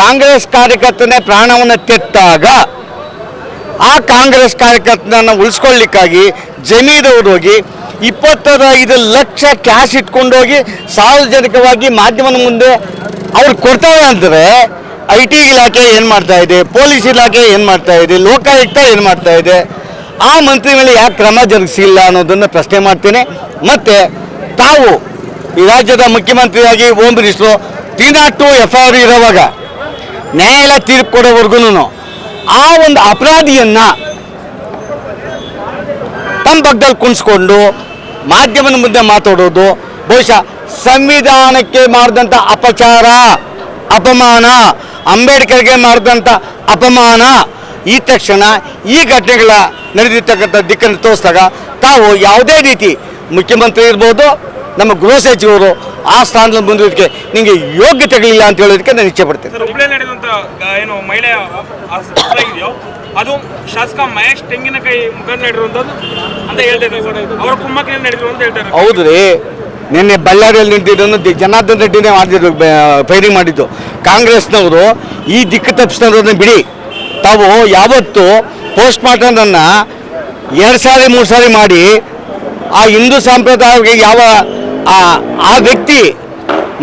ಕಾಂಗ್ರೆಸ್ ಕಾರ್ಯಕರ್ತನೇ ಪ್ರಾಣವನ್ನು ತೆತ್ತಾಗ ಆ ಕಾಂಗ್ರೆಸ್ ಕಾರ್ಯಕರ್ತನನ್ನು ಉಳಿಸ್ಕೊಳ್ಳಿಕ್ಕಾಗಿ ಜಮೀರ್ ಹೋಗಿ ಹೋಗಿ ಇಪ್ಪತ್ತೈದು ಲಕ್ಷ ಕ್ಯಾಶ್ ಇಟ್ಕೊಂಡೋಗಿ ಸಾರ್ವಜನಿಕವಾಗಿ ಮಾಧ್ಯಮದ ಮುಂದೆ ಅವ್ರು ಕೊಡ್ತಾರೆ ಅಂದರೆ ಐ ಟಿ ಇಲಾಖೆ ಏನು ಮಾಡ್ತಾ ಇದೆ, ಪೊಲೀಸ್ ಇಲಾಖೆ ಏನು ಮಾಡ್ತಾ ಇದೆ, ಲೋಕಾಯುಕ್ತ ಏನು ಮಾಡ್ತಾ ಇದೆ ಆ ಮಂತ್ರಿ ಮೇಲೆ ಯಾಕೆ ಕ್ರಮ ಜರುಗಿಸಿಲ್ಲ ಅನ್ನೋದನ್ನು ಪ್ರಶ್ನೆ ಮಾಡ್ತೇನೆ. ಮತ್ತು ತಾವು ಈ ರಾಜ್ಯದ ಮುಖ್ಯಮಂತ್ರಿಯಾಗಿ home minister three naught two F R ಇರೋವಾಗ ನ್ಯಾಯಾಲಯ ತೀರ್ಪು ಕೊಡೋವರೆಗೂ ಆ ಒಂದು ಅಪರಾಧಿಯನ್ನು ತಮ್ಮ ಪಕ್ಕದಲ್ಲಿ ಕುಣಿಸ್ಕೊಂಡು ಮಾಧ್ಯಮದ ಮುಂದೆ ಮಾತಾಡೋದು, ಬಹುಶಃ ಸಂವಿಧಾನಕ್ಕೆ ಮಾಡಿದಂಥ ಅಪಚಾರ, ಅಪಮಾನ, ಅಂಬೇಡ್ಕರ್ಗೆ ಮಾಡಿದಂಥ ಅಪಮಾನ ಈ ತಕ್ಷಣ ಈ ಘಟನೆಗಳ ನಡೆದಿರ್ತಕ್ಕಂಥ ದಿಕ್ಕನ್ನು ತೋರಿಸಿದಾಗ ತಾವು ಯಾವುದೇ ರೀತಿ ಮುಖ್ಯಮಂತ್ರಿ ಇರ್ಬೋದು ನಮ್ಮ ಗೃಹ ಸಚಿವರು ಆ ಸ್ಥಾನದಲ್ಲಿ ಮುಂದುವರಿಕೆ ನಿಮಗೆ ಯೋಗ್ಯತೆಗಳಿಲ್ಲ ಅಂತ ಹೇಳೋದಕ್ಕೆ ನಾನು ಇಚ್ಛೆ ಪಡ್ತೇನೆ.
ಏನು ಅದು ಶಾಸಕ ಮಹೇಶ್ ತೆಂಗಿನಕಾಯಿ ಅಂತ ಹೇಳ್ತಾರೆ
ಹೌದು ರೀ. ನಿನ್ನೆ ಬಳ್ಳಾರಿಯಲ್ಲಿ ನಿಂತಿದ್ದನ್ನು ಜನಾರ್ದನ್ ರೆಡ್ಡಿನೇ ಮಾಡಿದ್ರು ಫೈರಿಂಗ್ ಮಾಡಿದ್ದು. ಕಾಂಗ್ರೆಸ್ನವರು ಈ ದಿಕ್ಕು ತಪ್ಪಿಸ್ತಾರೋದನ್ನ ಬಿಡಿ. ತಾವು ಯಾವತ್ತು ಪೋಸ್ಟ್ ಮಾರ್ಟಮನ್ನು ಎರಡು ಸಾರಿ ಮೂರು ಸಾರಿ ಮಾಡಿ ಆ ಹಿಂದೂ ಸಂಪ್ರದಾಯಕ್ಕೆ ಯಾವ ಆ ಆ ವ್ಯಕ್ತಿ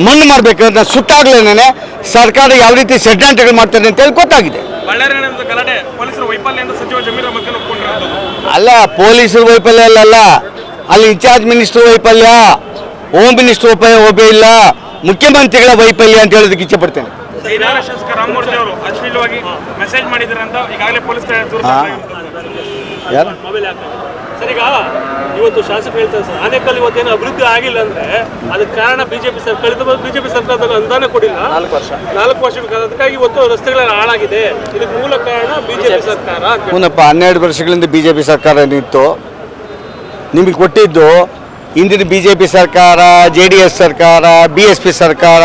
ಮಣ್ಣು ಮಾಡಬೇಕು ಅಂತ ಸುಟ್ಟಾಗ್ಲೇನೆ ಸರ್ಕಾರ ಯಾವ ರೀತಿ ಷಡ್ಯಂತ್ರಗಳು ಮಾಡ್ತಾರೆ ಅಂತೇಳಿ ಗೊತ್ತಾಗಿದೆ. ಅಲ್ಲ ಪೊಲೀಸರು ವೈಫಲ್ಯ ಅಲ್ಲ ಅಲ್ಲಿ. ಇನ್ಚಾರ್ಜ್ ಮಿನಿಸ್ಟರ್ ವೈಫಲ್ಯ ಹೋಮ್ ಮಿನಿಸ್ಟರ್ ವೈಫಲ್ಯ ಒಬ್ಬ ಇಲ್ಲ. ಮುಖ್ಯಮಂತ್ರಿಗಳ ವೈಫಲ್ಯ ಅಂತ ಹೇಳೋದಕ್ಕೆ ಇಚ್ಛೆ ಪಡ್ತೇನೆ.
ಮೆಸೇಜ್ ಮಾಡಿದ್ದಾರೆ ಅಂತ ಈಗಾಗಲೇ ಪೊಲೀಸ್
ಹಾ.
ಸರ್ ಈಗ ಇವತ್ತು ಶಾಸಕ ಹೇಳ್ತಾರೆ ಸರ್ ಆನೇಕಲ್ ಇವತ್ತೇನು ಅಭಿವೃದ್ಧಿ ಆಗಿಲ್ಲ ಅಂದ್ರೆ ಅದಕ್ಕೆ ಕಾರಣ ಬಿಜೆಪಿ ಸರ್ಕಾರ ಕಳೆದ ಬಿಜೆಪಿ ಸರ್ಕಾರದಾಗ ಅನುದಾನ ಕೊಡಿಲ್ಲ. ನಾಲ್ಕು ವರ್ಷ. ನಾಲ್ಕು ವರ್ಷ ಬೇಕಾದ ಅದಕ್ಕಾಗಿ ಇವತ್ತು ರಸ್ತೆಗಳ ಹಾಳಾಗಿದೆ. ಇದಕ್ಕೆ ಮೂಲ ಕಾರಣ ಬಿಜೆಪಿ ಸರ್ಕಾರ.
ಹೂನಪ್ಪ ಹನ್ನೆರಡು ವರ್ಷಗಳಿಂದ ಬಿಜೆಪಿ ಜೆ ಪಿ ಸರ್ಕಾರ ನಿಂತು ನಿಮಗೆ ಕೊಟ್ಟಿದ್ದು ಹಿಂದಿನ ಬಿ ಜೆ ಪಿ ಸರ್ಕಾರ ಜೆ ಡಿ ಎಸ್ ಸರ್ಕಾರ ಬಿ ಎಸ್ ಪಿ ಸರ್ಕಾರ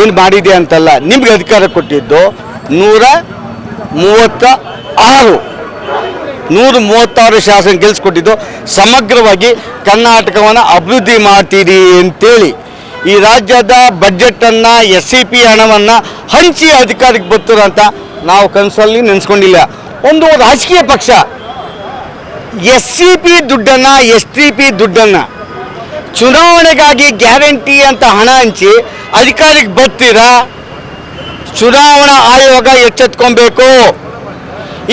ಏನು ಮಾಡಿದೆ ಅಂತಲ್ಲ ನಿಮ್ಗೆ ಅಧಿಕಾರ ಕೊಟ್ಟಿದ್ದು ನೂರ ಮೂವತ್ತ ಆರು. ನೂರ ಮೂವತ್ತಾರು ಶಾಸನ ಗೆಲ್ಸ್ಕೊಟ್ಟಿದ್ದು. ಸಮಗ್ರವಾಗಿ ಕರ್ನಾಟಕವನ್ನು ಅಭಿವೃದ್ಧಿ ಮಾಡ್ತೀರಿ ಅಂತೇಳಿ. ಈ ರಾಜ್ಯದ ಬಜೆಟನ್ನು, ಎಸ್ ಸಿ ಪಿ ಹಣವನ್ನು ಹಂಚಿ ಅಧಿಕಾರಕ್ಕೆ ಬರ್ತಾರೆ ಅಂತ ನಾವು ಕನಸಲ್ಲಿ ನೆನೆಸ್ಕೊಂಡಿಲ್ಲ. ಒಂದು ರಾಜಕೀಯ ಪಕ್ಷ. ಎಸ್ ಸಿ ಪಿ ದುಡ್ಡನ್ನು, ಎಸ್ ಟಿ ಪಿ ದುಡ್ಡನ್ನು
ಚುನಾವಣೆಗಾಗಿ ಗ್ಯಾರಂಟಿ ಅಂತ ಹಣ ಹಂಚಿ ಅಧಿಕಾರಕ್ಕೆ ಬರ್ತೀರಾ? ಚುನಾವಣಾ ಆಯೋಗ ಎಚ್ಚೆತ್ಕೊಬೇಕು.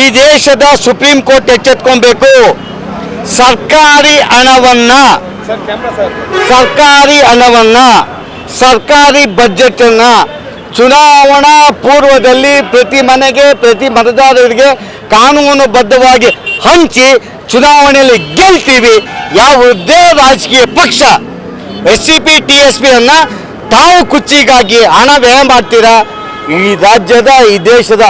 ಈ ದೇಶದ ಸುಪ್ರೀಂ ಕೋರ್ಟ್ ಎಚ್ಚೆತ್ಕೊಬೇಕು. ಸರ್ಕಾರಿ ಹಣವನ್ನ ಸರ್ಕಾರಿ ಹಣವನ್ನ ಸರ್ಕಾರಿ ಬಜೆಟ್ ಅನ್ನ ಚುನಾವಣಾ ಪೂರ್ವದಲ್ಲಿ ಪ್ರತಿ ಮನೆಗೆ ಪ್ರತಿ ಮತದಾರರಿಗೆ ಕಾನೂನುಬದ್ಧವಾಗಿ ಹಂಚಿ ಚುನಾವಣೆಯಲ್ಲಿ ಗೆಲ್ತೀವಿ. ಯಾವುದೇ ರಾಜಕೀಯ ಪಕ್ಷ? S C P T S P ಅನ್ನ ತಾವು ಕುಚ್ಚಿಗಾಗಿ ಹಣ ವ್ಯಯ ಮಾಡ್ತೀರಾ? ಈ ರಾಜ್ಯದ ಈ ದೇಶದ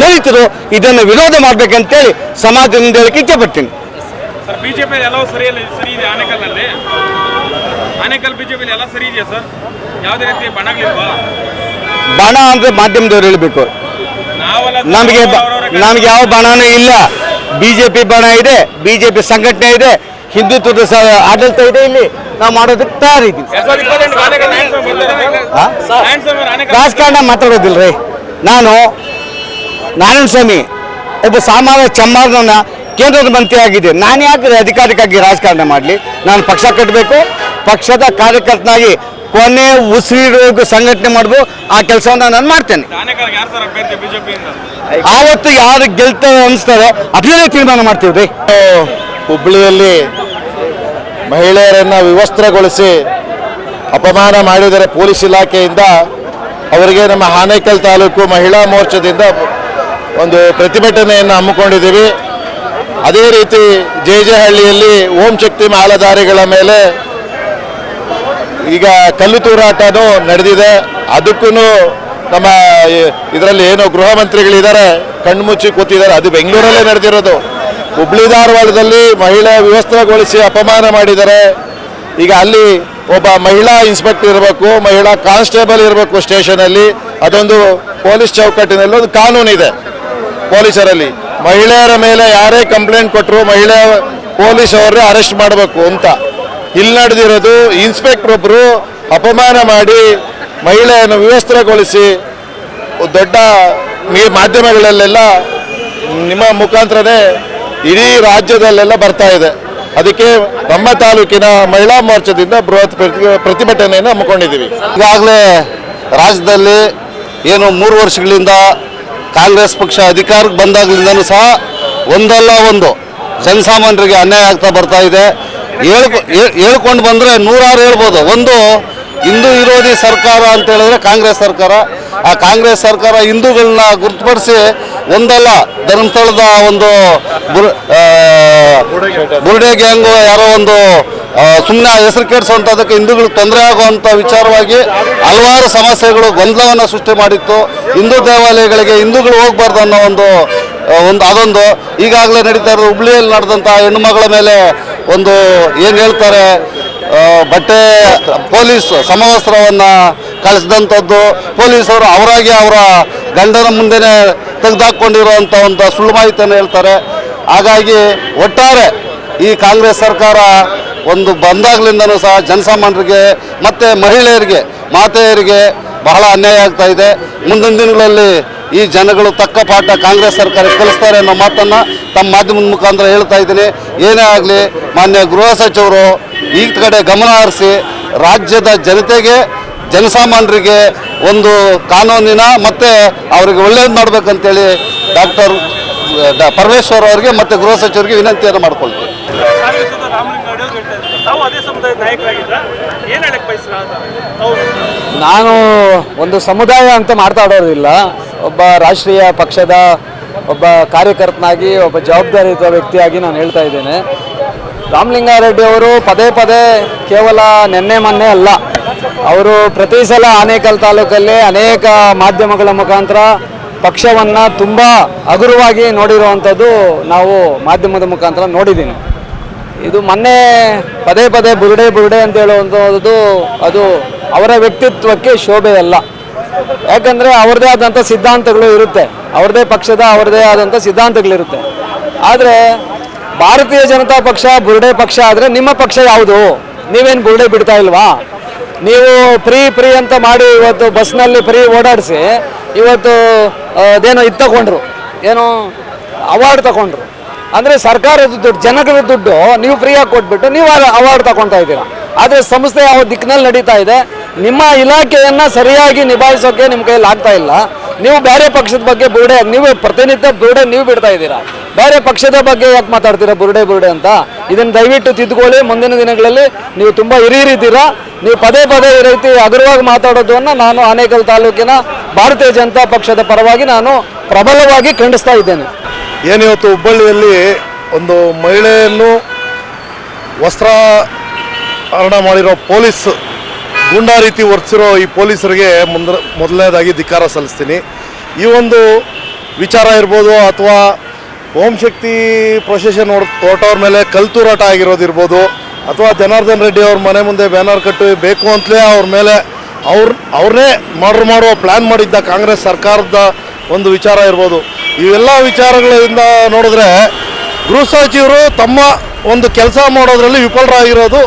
ದಲಿತರು ಇದನ್ನು ವಿರೋಧ ಮಾಡ್ಬೇಕಂತೇಳಿ ಸಮಾಜದಿಂದ ಹೇಳಕ್ಕೆ ಇಚ್ಛೆಪಡ್ತೀನಿ
ಬಿಜೆಪಿ ಎಲ್ಲವೂ ಸರಿ ಇಲ್ಲ ಸರಿ ಇದೆ ಆನೇಕಲ್ನಲ್ಲಿ? ಆನೇಕಲ್ ಬಿಜೆಪಿ ಎಲ್ಲ ಸರಿ ಇದೆಯಾ ಸರ್? ಯಾವುದೇ ರೀತಿ ಬಣಗಳಿಲ್ವಾ?
ಬಣ ಅಂದ್ರೆ ಮಾಧ್ಯಮದವ್ರು ಹೇಳಬೇಕು. ನಮಗೆ ನಮ್ಗೆ ಯಾವ ಬಣನೂ ಇಲ್ಲ. ಬಿಜೆಪಿ ಬಣ ಇದೆ ಬಿಜೆಪಿ ಸಂಘಟನೆ ಇದೆ. ಹಿಂದುತ್ವದ ಆಡಳಿತ ಇದೆ ಇಲ್ಲಿ. ನಾವು ಮಾಡೋದಕ್ಕೆ ತಯಾರಿದ್ದೀವಿ. ರಾಜಕಾರಣ ಮಾತಾಡೋದಿಲ್ಲ ರೀ. ನಾನು ನಾರಾಯಣ ಸ್ವಾಮಿ ಒಬ್ಬ ಸಾಮಾನ್ಯ ಚಮ್ಮಾರನ ಕೇಂದ್ರದ ಮಂತ್ರಿ ಆಗಿದೆ ನಾನು ಯಾಕೆ ಅಧಿಕಾರಿಕ್ಕಾಗಿ ರಾಜಕಾರಣ ಮಾಡಲಿ. ನಾನು ಪಕ್ಷ ಕಟ್ಟಬೇಕು. ಪಕ್ಷದ ಕಾರ್ಯಕರ್ತನಾಗಿ ಕೊನೆ ಉಸಿರು ಸಂಘಟನೆ ಮಾಡ್ಬೋದು ಆ ಕೆಲಸವನ್ನು ನಾನು ಮಾಡ್ತೇನೆ. ಆವತ್ತು ಯಾರು ಗೆಲ್ತಾರೆ ಅನಿಸ್ತಾರೆ ಅದೇ ತೀರ್ಮಾನ ಮಾಡ್ತೀವಿ ರೀ.
ಹುಬ್ಬಳ್ಳಿಯಲ್ಲಿ ಮಹಿಳೆಯರನ್ನು ವಿವಸ್ತ್ರಗೊಳಿಸಿ ಅಪಮಾನ ಮಾಡಿದರೆ ಪೊಲೀಸ್ ಇಲಾಖೆಯಿಂದ ಅವರಿಗೆ ನಮ್ಮ ಹಾನೇಕಲ್ ತಾಲೂಕು ಮಹಿಳಾ ಮೋರ್ಚಾದಿಂದ ಒಂದು ಪ್ರತಿಭಟನೆಯನ್ನು ಹಮ್ಮಿಕೊಂಡಿದ್ದೀವಿ. ಅದೇ ರೀತಿ ಜೆ ಜೆ ಹಳ್ಳಿಯಲ್ಲಿ ಓಂ ಶಕ್ತಿ ಮಾಲಧಾರಿಗಳ ಮೇಲೆ ಈಗ ಕಲ್ಲು ತೂರಾಟನೂ ನಡೆದಿದೆ. ಅದಕ್ಕೂ ನಮ್ಮ ಇದರಲ್ಲಿ ಏನು ಗೃಹ ಮಂತ್ರಿಗಳಿದ್ದಾರೆ, ಕಣ್ಮುಚ್ಚಿ ಕೂತಿದ್ದಾರೆ. ಅದು ಬೆಂಗಳೂರಲ್ಲೇ ನಡೆದಿರೋದು. ಹುಬ್ಳಿ ಧಾರವಾಡದಲ್ಲಿ ಮಹಿಳೆ ವ್ಯವಸ್ಥೆಗೊಳಿಸಿ ಅಪಮಾನ ಮಾಡಿದರೆ, ಈಗ ಅಲ್ಲಿ ಒಬ್ಬ ಮಹಿಳಾ ಇನ್ಸ್ಪೆಕ್ಟರ್ ಇರಬೇಕು, ಮಹಿಳಾ ಕಾನ್ಸ್ಟೇಬಲ್ ಇರಬೇಕು ಸ್ಟೇಷನಲ್ಲಿ, ಅದೊಂದು ಪೊಲೀಸ್ ಚೌಕಟ್ಟಿನಲ್ಲಿ ಒಂದು ಕಾನೂನಿದೆ ಪೊಲೀಸರಲ್ಲಿ. ಮಹಿಳೆಯರ ಮೇಲೆ ಯಾರೇ ಕಂಪ್ಲೇಂಟ್ ಕೊಟ್ಟರು ಮಹಿಳೆ ಪೊಲೀಸ್ ಅವರೇ ಅರೆಸ್ಟ್ ಮಾಡಬೇಕು ಅಂತ. ಇಲ್ಲಿ ನಡೆದಿರೋದು ಇನ್ಸ್ಪೆಕ್ಟರ್ ಒಬ್ಬರು ಅಪಮಾನ ಮಾಡಿ ಮಹಿಳೆಯನ್ನು ವಿವಸ್ತ್ರಗೊಳಿಸಿ ದೊಡ್ಡ ಮಾಧ್ಯಮಗಳಲ್ಲೆಲ್ಲ ನಿಮ್ಮ ಮುಖಾಂತರನೇ ಇಡೀ ರಾಜ್ಯದಲ್ಲೆಲ್ಲ ಬರ್ತಾ ಇದೆ. ಅದಕ್ಕೆ ನಮ್ಮ ತಾಲೂಕಿನ ಮಹಿಳಾ ಮೋರ್ಚಾದಿಂದ ಬೃಹತ್ ಪ್ರತಿ- ಪ್ರತಿಭಟನೆಯನ್ನು ಹಮ್ಮಿಕೊಂಡಿದ್ದೀವಿ.
ಈಗಾಗಲೇ ರಾಜ್ಯದಲ್ಲಿ ಏನು ಮೂರು ವರ್ಷಗಳಿಂದ ಕಾಂಗ್ರೆಸ್ ಪಕ್ಷ ಅಧಿಕಾರಕ್ಕೆ ಬಂದಾಗಲಿಂದನೂ ಸಹ ಒಂದಲ್ಲ ಒಂದು ಜನಸಾಮಾನ್ಯರಿಗೆ ಅನ್ಯಾಯ ಆಗ್ತಾ ಬರ್ತಾ ಇದೆ. ಹೇಳ್ಕೊ ಹೇಳ್- ಹೇಳ್ಕೊಂಡು ಬಂದರೆ ನೂರಾರು ಹೇಳ್ಬೋದು. ಒಂದು ಹಿಂದೂ ವಿರೋಧಿ ಸರ್ಕಾರ ಅಂತ ಹೇಳಿದ್ರೆ ಕಾಂಗ್ರೆಸ್ ಸರ್ಕಾರ. ಆ ಕಾಂಗ್ರೆಸ್ ಸರ್ಕಾರ ಹಿಂದೂಗಳನ್ನ ಗುರುತುಪಡಿಸಿ ಒಂದಲ್ಲ, ಧರ್ಮಸ್ಥಳದ ಒಂದು ಬುರ್ಡೆ ಗ್ಯಾಂಗು ಯಾರೋ ಒಂದು ಸುಮ್ಮನೆ ಹೆಸರು ಕೆಡಿಸುವಂಥದ್ದಕ್ಕೆ ಹಿಂದೂಗಳಿಗೆ ತೊಂದರೆ ಆಗುವಂಥ ವಿಚಾರವಾಗಿ ಹಲವಾರು ಸಮಸ್ಯೆಗಳು, ಗೊಂದಲವನ್ನು ಸೃಷ್ಟಿ ಮಾಡಿತ್ತು. ಹಿಂದೂ ದೇವಾಲಯಗಳಿಗೆ ಹಿಂದೂಗಳು ಹೋಗ್ಬಾರ್ದು ಅನ್ನೋ ಒಂದು ಒಂದು, ಅದೊಂದು. ಈಗಾಗಲೇ ನಡೀತಾ ಇರೋದು ಹುಬ್ಳಿಯಲ್ಲಿ ನಡೆದಂಥ ಹೆಣ್ಣುಮಗಳ ಮೇಲೆ ಒಂದು ಏನು ಹೇಳ್ತಾರೆ ಬಟ್ಟೆ ಪೊಲೀಸ್ ಸಮವಸ್ತ್ರವನ್ನು ಕಳಿಸಿದಂಥದ್ದು. ಪೊಲೀಸರು ಅವರಾಗಿ ಅವರ ಗಂಡನ ಮುಂದೆನೇ ತೆಗೆದುಹಾಕೊಂಡಿರುವಂಥ ಒಂದು ಸುಳ್ಳು ಮಾಹಿತಿಯನ್ನು ಹೇಳ್ತಾರೆ. ಹಾಗಾಗಿ ಒಟ್ಟಾರೆ ಈ ಕಾಂಗ್ರೆಸ್ ಸರ್ಕಾರ ಒಂದು ಬಂದಾಗ್ಲಿಂದನೂ ಸಹ ಜನಸಾಮಾನ್ಯರಿಗೆ ಮತ್ತು ಮಹಿಳೆಯರಿಗೆ, ಮಾತೆಯರಿಗೆ ಬಹಳ ಅನ್ಯಾಯ ಆಗ್ತಾ ಇದೆ. ಮುಂದಿನ ದಿನಗಳಲ್ಲಿ ಈ ಜನಗಳು ತಕ್ಕ ಪಾಠ ಕಾಂಗ್ರೆಸ್ ಸರ್ಕಾರ ಕಲಿಸ್ತಾರೆ ಅನ್ನೋ ಮಾತನ್ನು ತಮ್ಮ ಮಾಧ್ಯಮದ ಮುಖಾಂತರ ಹೇಳ್ತಾ ಇದ್ದೀನಿ. ಏನೇ ಆಗಲಿ ಮಾನ್ಯ ಗೃಹ ಸಚಿವರು ಈ ಕಡೆ ಗಮನ ಹರಿಸಿ ರಾಜ್ಯದ ಜನತೆಗೆ ಜನಸಾಮಾನ್ಯರಿಗೆ ಒಂದು ಕಾನೂನಿನ ಮತ್ತು ಅವರಿಗೆ ಒಳ್ಳೇದು ಮಾಡ್ಬೇಕಂತೇಳಿ ಡಾಕ್ಟರ್ ಡ- ಪರಮೇಶ್ವರ್ ಅವರಿಗೆ ಮತ್ತು ಗೃಹ ಸಚಿವರಿಗೆ ವಿನಂತಿಯನ್ನು ಮಾಡ್ಕೊಳ್ತೀವಿ.
ನಾನು ಒಂದು ಸಮುದಾಯ ಅಂತ ಮಾತಾಡೋದಿಲ್ಲ ಒಬ್ಬ ರಾಷ್ಟ್ರೀಯ ಪಕ್ಷದ ಒಬ್ಬ ಕಾರ್ಯಕರ್ತನಾಗಿ ಒಬ್ಬ ಜವಾಬ್ದಾರಿಯುತ ವ್ಯಕ್ತಿಯಾಗಿ ನಾನು ಹೇಳ್ತಾ ಇದ್ದೇನೆ. ರಾಮಲಿಂಗಾರೆಡ್ಡಿ ಅವರು ಪದೇ ಪದೇ ಕೇವಲ ನಿನ್ನೆ ಮೊನ್ನೆ ಅಲ್ಲ ಅವರು ಪ್ರತಿ ಸಲ ಆನೇಕಲ್ ತಾಲೂಕಲ್ಲಿ ಅನೇಕ ಮಾಧ್ಯಮಗಳ ಮುಖಾಂತರ ಪಕ್ಷವನ್ನು ತುಂಬ ಹಗುರವಾಗಿ ನೋಡಿರುವಂಥದ್ದು ನಾವು ಮಾಧ್ಯಮದ ಮುಖಾಂತರ ನೋಡಿದ್ದೀನಿ. ಇದು ಮೊನ್ನೆ ಪದೇ ಪದೇ ಬುರುಡೆ ಬುರುಡೆ ಅಂತ ಹೇಳುವಂಥದ್ದು ಅದು ಅವರ ವ್ಯಕ್ತಿತ್ವಕ್ಕೆ ಶೋಭೆ ಅಲ್ಲ ಯಾಕಂದರೆ ಅವ್ರದ್ದೇ ಆದಂಥ ಸಿದ್ಧಾಂತಗಳು ಇರುತ್ತೆ. ಅವ್ರದ್ದೇ ಪಕ್ಷದ ಅವ್ರದ್ದೇ ಆದಂಥ ಸಿದ್ಧಾಂತಗಳಿರುತ್ತೆ. ಆದರೆ ಭಾರತೀಯ ಜನತಾ ಪಕ್ಷ, ಬುರುಡೆ ಪಕ್ಷ ಆದರೆ ನಿಮ್ಮ ಪಕ್ಷ ಯಾವುದು? ನೀವೇನು ಬುರುಡೆ ಬಿಡ್ತಾ ಇಲ್ವಾ? ನೀವು ಫ್ರೀ ಫ್ರೀ ಅಂತ ಮಾಡಿ ಇವತ್ತು ಬಸ್ನಲ್ಲಿ ಫ್ರೀ ಓಡಾಡಿಸಿ ಇವತ್ತು ಅದೇನೋ ಇದು ತಗೊಂಡ್ರು. ಏನೋ ಅವಾರ್ಡ್ ತಗೊಂಡ್ರು. ಅಂದರೆ ಸರ್ಕಾರದ ದುಡ್ಡು, ಜನಗಳ ದುಡ್ಡು ನೀವು ಫ್ರೀಯಾಗಿ ಕೊಟ್ಬಿಟ್ಟು ನೀವು ಅವಾರ್ಡ್ ತಗೊಳ್ತಾ ಇದ್ದೀರಾ. ಆದರೆ ಸಂಸ್ಥೆ ಯಾವ ದಿಕ್ಕಿನಲ್ಲಿ ನಡೀತಾ ಇದೆ, ನಿಮ್ಮ ಇಲಾಖೆಯನ್ನು ಸರಿಯಾಗಿ ನಿಭಾಯಿಸೋಕೆ ನಿಮ್ಮ ಕೈಯಲ್ಲಿ ಆಗ್ತಾ ಇಲ್ಲ. ನೀವು ಬೇರೆ ಪಕ್ಷದ ಬಗ್ಗೆ ಬುರುಡೆ, ನೀವು ಪ್ರತಿನಿತ್ಯ ಬುರುಡೆ ನೀವು ಬಿಡ್ತಾ ಇದ್ದೀರಾ? ಬೇರೆ ಪಕ್ಷದ ಬಗ್ಗೆ ಯಾಕೆ ಮಾತಾಡ್ತೀರಾ ಬುರುಡೆ ಬುರುಡೆ ಅಂತ? ಇದನ್ನು ದಯವಿಟ್ಟು ತಿದ್ದುಕೊಳ್ಳಿ ಮುಂದಿನ ದಿನಗಳಲ್ಲಿ ನೀವು ತುಂಬ ಹಿರಿಯರಿದ್ದೀರಾ? ನೀವು ಪದೇ ಪದೇ ಈ ರೀತಿ ಹಗುರವಾಗಿ ಮಾತಾಡೋದನ್ನು ನಾನು ಆನೇಕಲ್ ತಾಲೂಕಿನ ಭಾರತೀಯ ಜನತಾ ಪಕ್ಷದ ಪರವಾಗಿ ನಾನು ಪ್ರಬಲವಾಗಿ ಖಂಡಿಸ್ತಾ ಇದ್ದೇನೆ.
ಏನಿವತ್ತು ಹುಬ್ಬಳ್ಳಿಯಲ್ಲಿ ಒಂದು ಮಹಿಳೆಯನ್ನು ವಸ್ತ್ರ ಹರಣ ಮಾಡಿರೋ ಪೊಲೀಸ್ ಗೂಂಡಾ ರೀತಿ ವರ್ತಿಸಿರೋ ಈ ಪೊಲೀಸರಿಗೆ ಮುಂದ್ರ ಮೊದಲನೇದಾಗಿ ಧಿಕ್ಕಾರ ಸಲ್ಲಿಸ್ತೀನಿ. ಈ ಒಂದು ವಿಚಾರ ಇರ್ಬೋದು ಅಥವಾ ಓಂ ಶಕ್ತಿ ಪ್ರೊಸೆಷನ್ ಹೊರಟವ್ರ ಮೇಲೆ ಕಲ್ತೂರಾಟ ಆಗಿರೋದಿರ್ಬೋದು ಅಥವಾ ಜನಾರ್ದನ್ ರೆಡ್ಡಿ ಅವ್ರ ಮನೆ ಮುಂದೆ ಬ್ಯಾನರ್ ಕಟ್ಟು ಬೇಕು ಅಂತಲೇ ಅವ್ರ ಮೇಲೆ ಅವ್ರ ಅವ್ರನ್ನೇ ಮರ್ಡರ್ ಮಾಡುವ ಪ್ಲ್ಯಾನ್ ಮಾಡಿದ್ದ ಕಾಂಗ್ರೆಸ್ ಸರ್ಕಾರದ ಒಂದು ವಿಚಾರ ಇರ್ಬೋದು. ಇವೆಲ್ಲ ವಿಚಾರಗಳಿಂದ ನೋಡಿದ್ರೆ ಗೃಹ ಸಚಿವರು ತಮ್ಮ ಒಂದು ಕೆಲಸ ಮಾಡೋದ್ರಲ್ಲಿ ವಿಫಲರಾಗಿರೋದು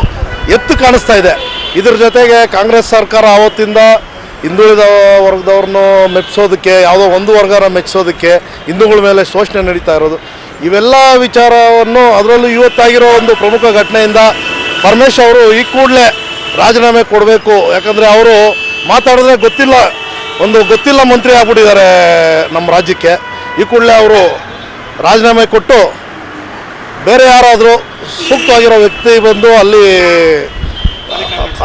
ಎತ್ತು ಕಾಣಿಸ್ತಾ ಇದೆ. ಇದ್ರ ಜೊತೆಗೆ ಕಾಂಗ್ರೆಸ್ ಸರ್ಕಾರ ಆವತ್ತಿಂದ ಹಿಂದುಳಿದ ವರ್ಗದವ್ರನ್ನೂ ಮೆಚ್ಚಿಸೋದಕ್ಕೆ ಯಾವುದೋ ಒಂದು ವರ್ಗನ ಮೆಚ್ಚಿಸೋದಕ್ಕೆ ಹಿಂದೂಗಳ ಮೇಲೆ ಶೋಷಣೆ ನಡೀತಾ ಇರೋದು. ಇವೆಲ್ಲ ವಿಚಾರವನ್ನು ಅದರಲ್ಲೂ ಇವತ್ತಾಗಿರೋ ಒಂದು ಪ್ರಮುಖ ಘಟನೆಯಿಂದ ಪರಮೇಶ್ ಅವರು ಈ ಕೂಡಲೇ ರಾಜೀನಾಮೆ ಕೊಡಬೇಕು. ಯಾಕಂದರೆ ಅವರು ಮಾತಾಡಿದ್ರೆ ಗೊತ್ತಿಲ್ಲ, ಒಂದು ಗೊತ್ತಿಲ್ಲ ಮಂತ್ರಿ ಆಗ್ಬಿಟ್ಟಿದ್ದಾರೆ ನಮ್ಮ ರಾಜ್ಯಕ್ಕೆ. ಈ ಕೂಡಲೇ ಅವರು ರಾಜೀನಾಮೆ ಕೊಟ್ಟು ಬೇರೆ ಯಾರಾದರೂ ಸೂಕ್ತವಾಗಿರೋ ವ್ಯಕ್ತಿ ಬಂದು ಅಲ್ಲಿ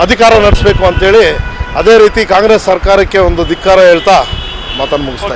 ಅಧಿಕಾರ ನಡೆಸಬೇಕು ಅಂತೇಳಿ ಅದೇ ರೀತಿ ಕಾಂಗ್ರೆಸ್ ಸರ್ಕಾರಕ್ಕೆ ಒಂದು ಧಿಕ್ಕಾರ ಹೇಳ್ತಾ ಮಾತನ್ನು ಮುಗಿಸ್ತಾ.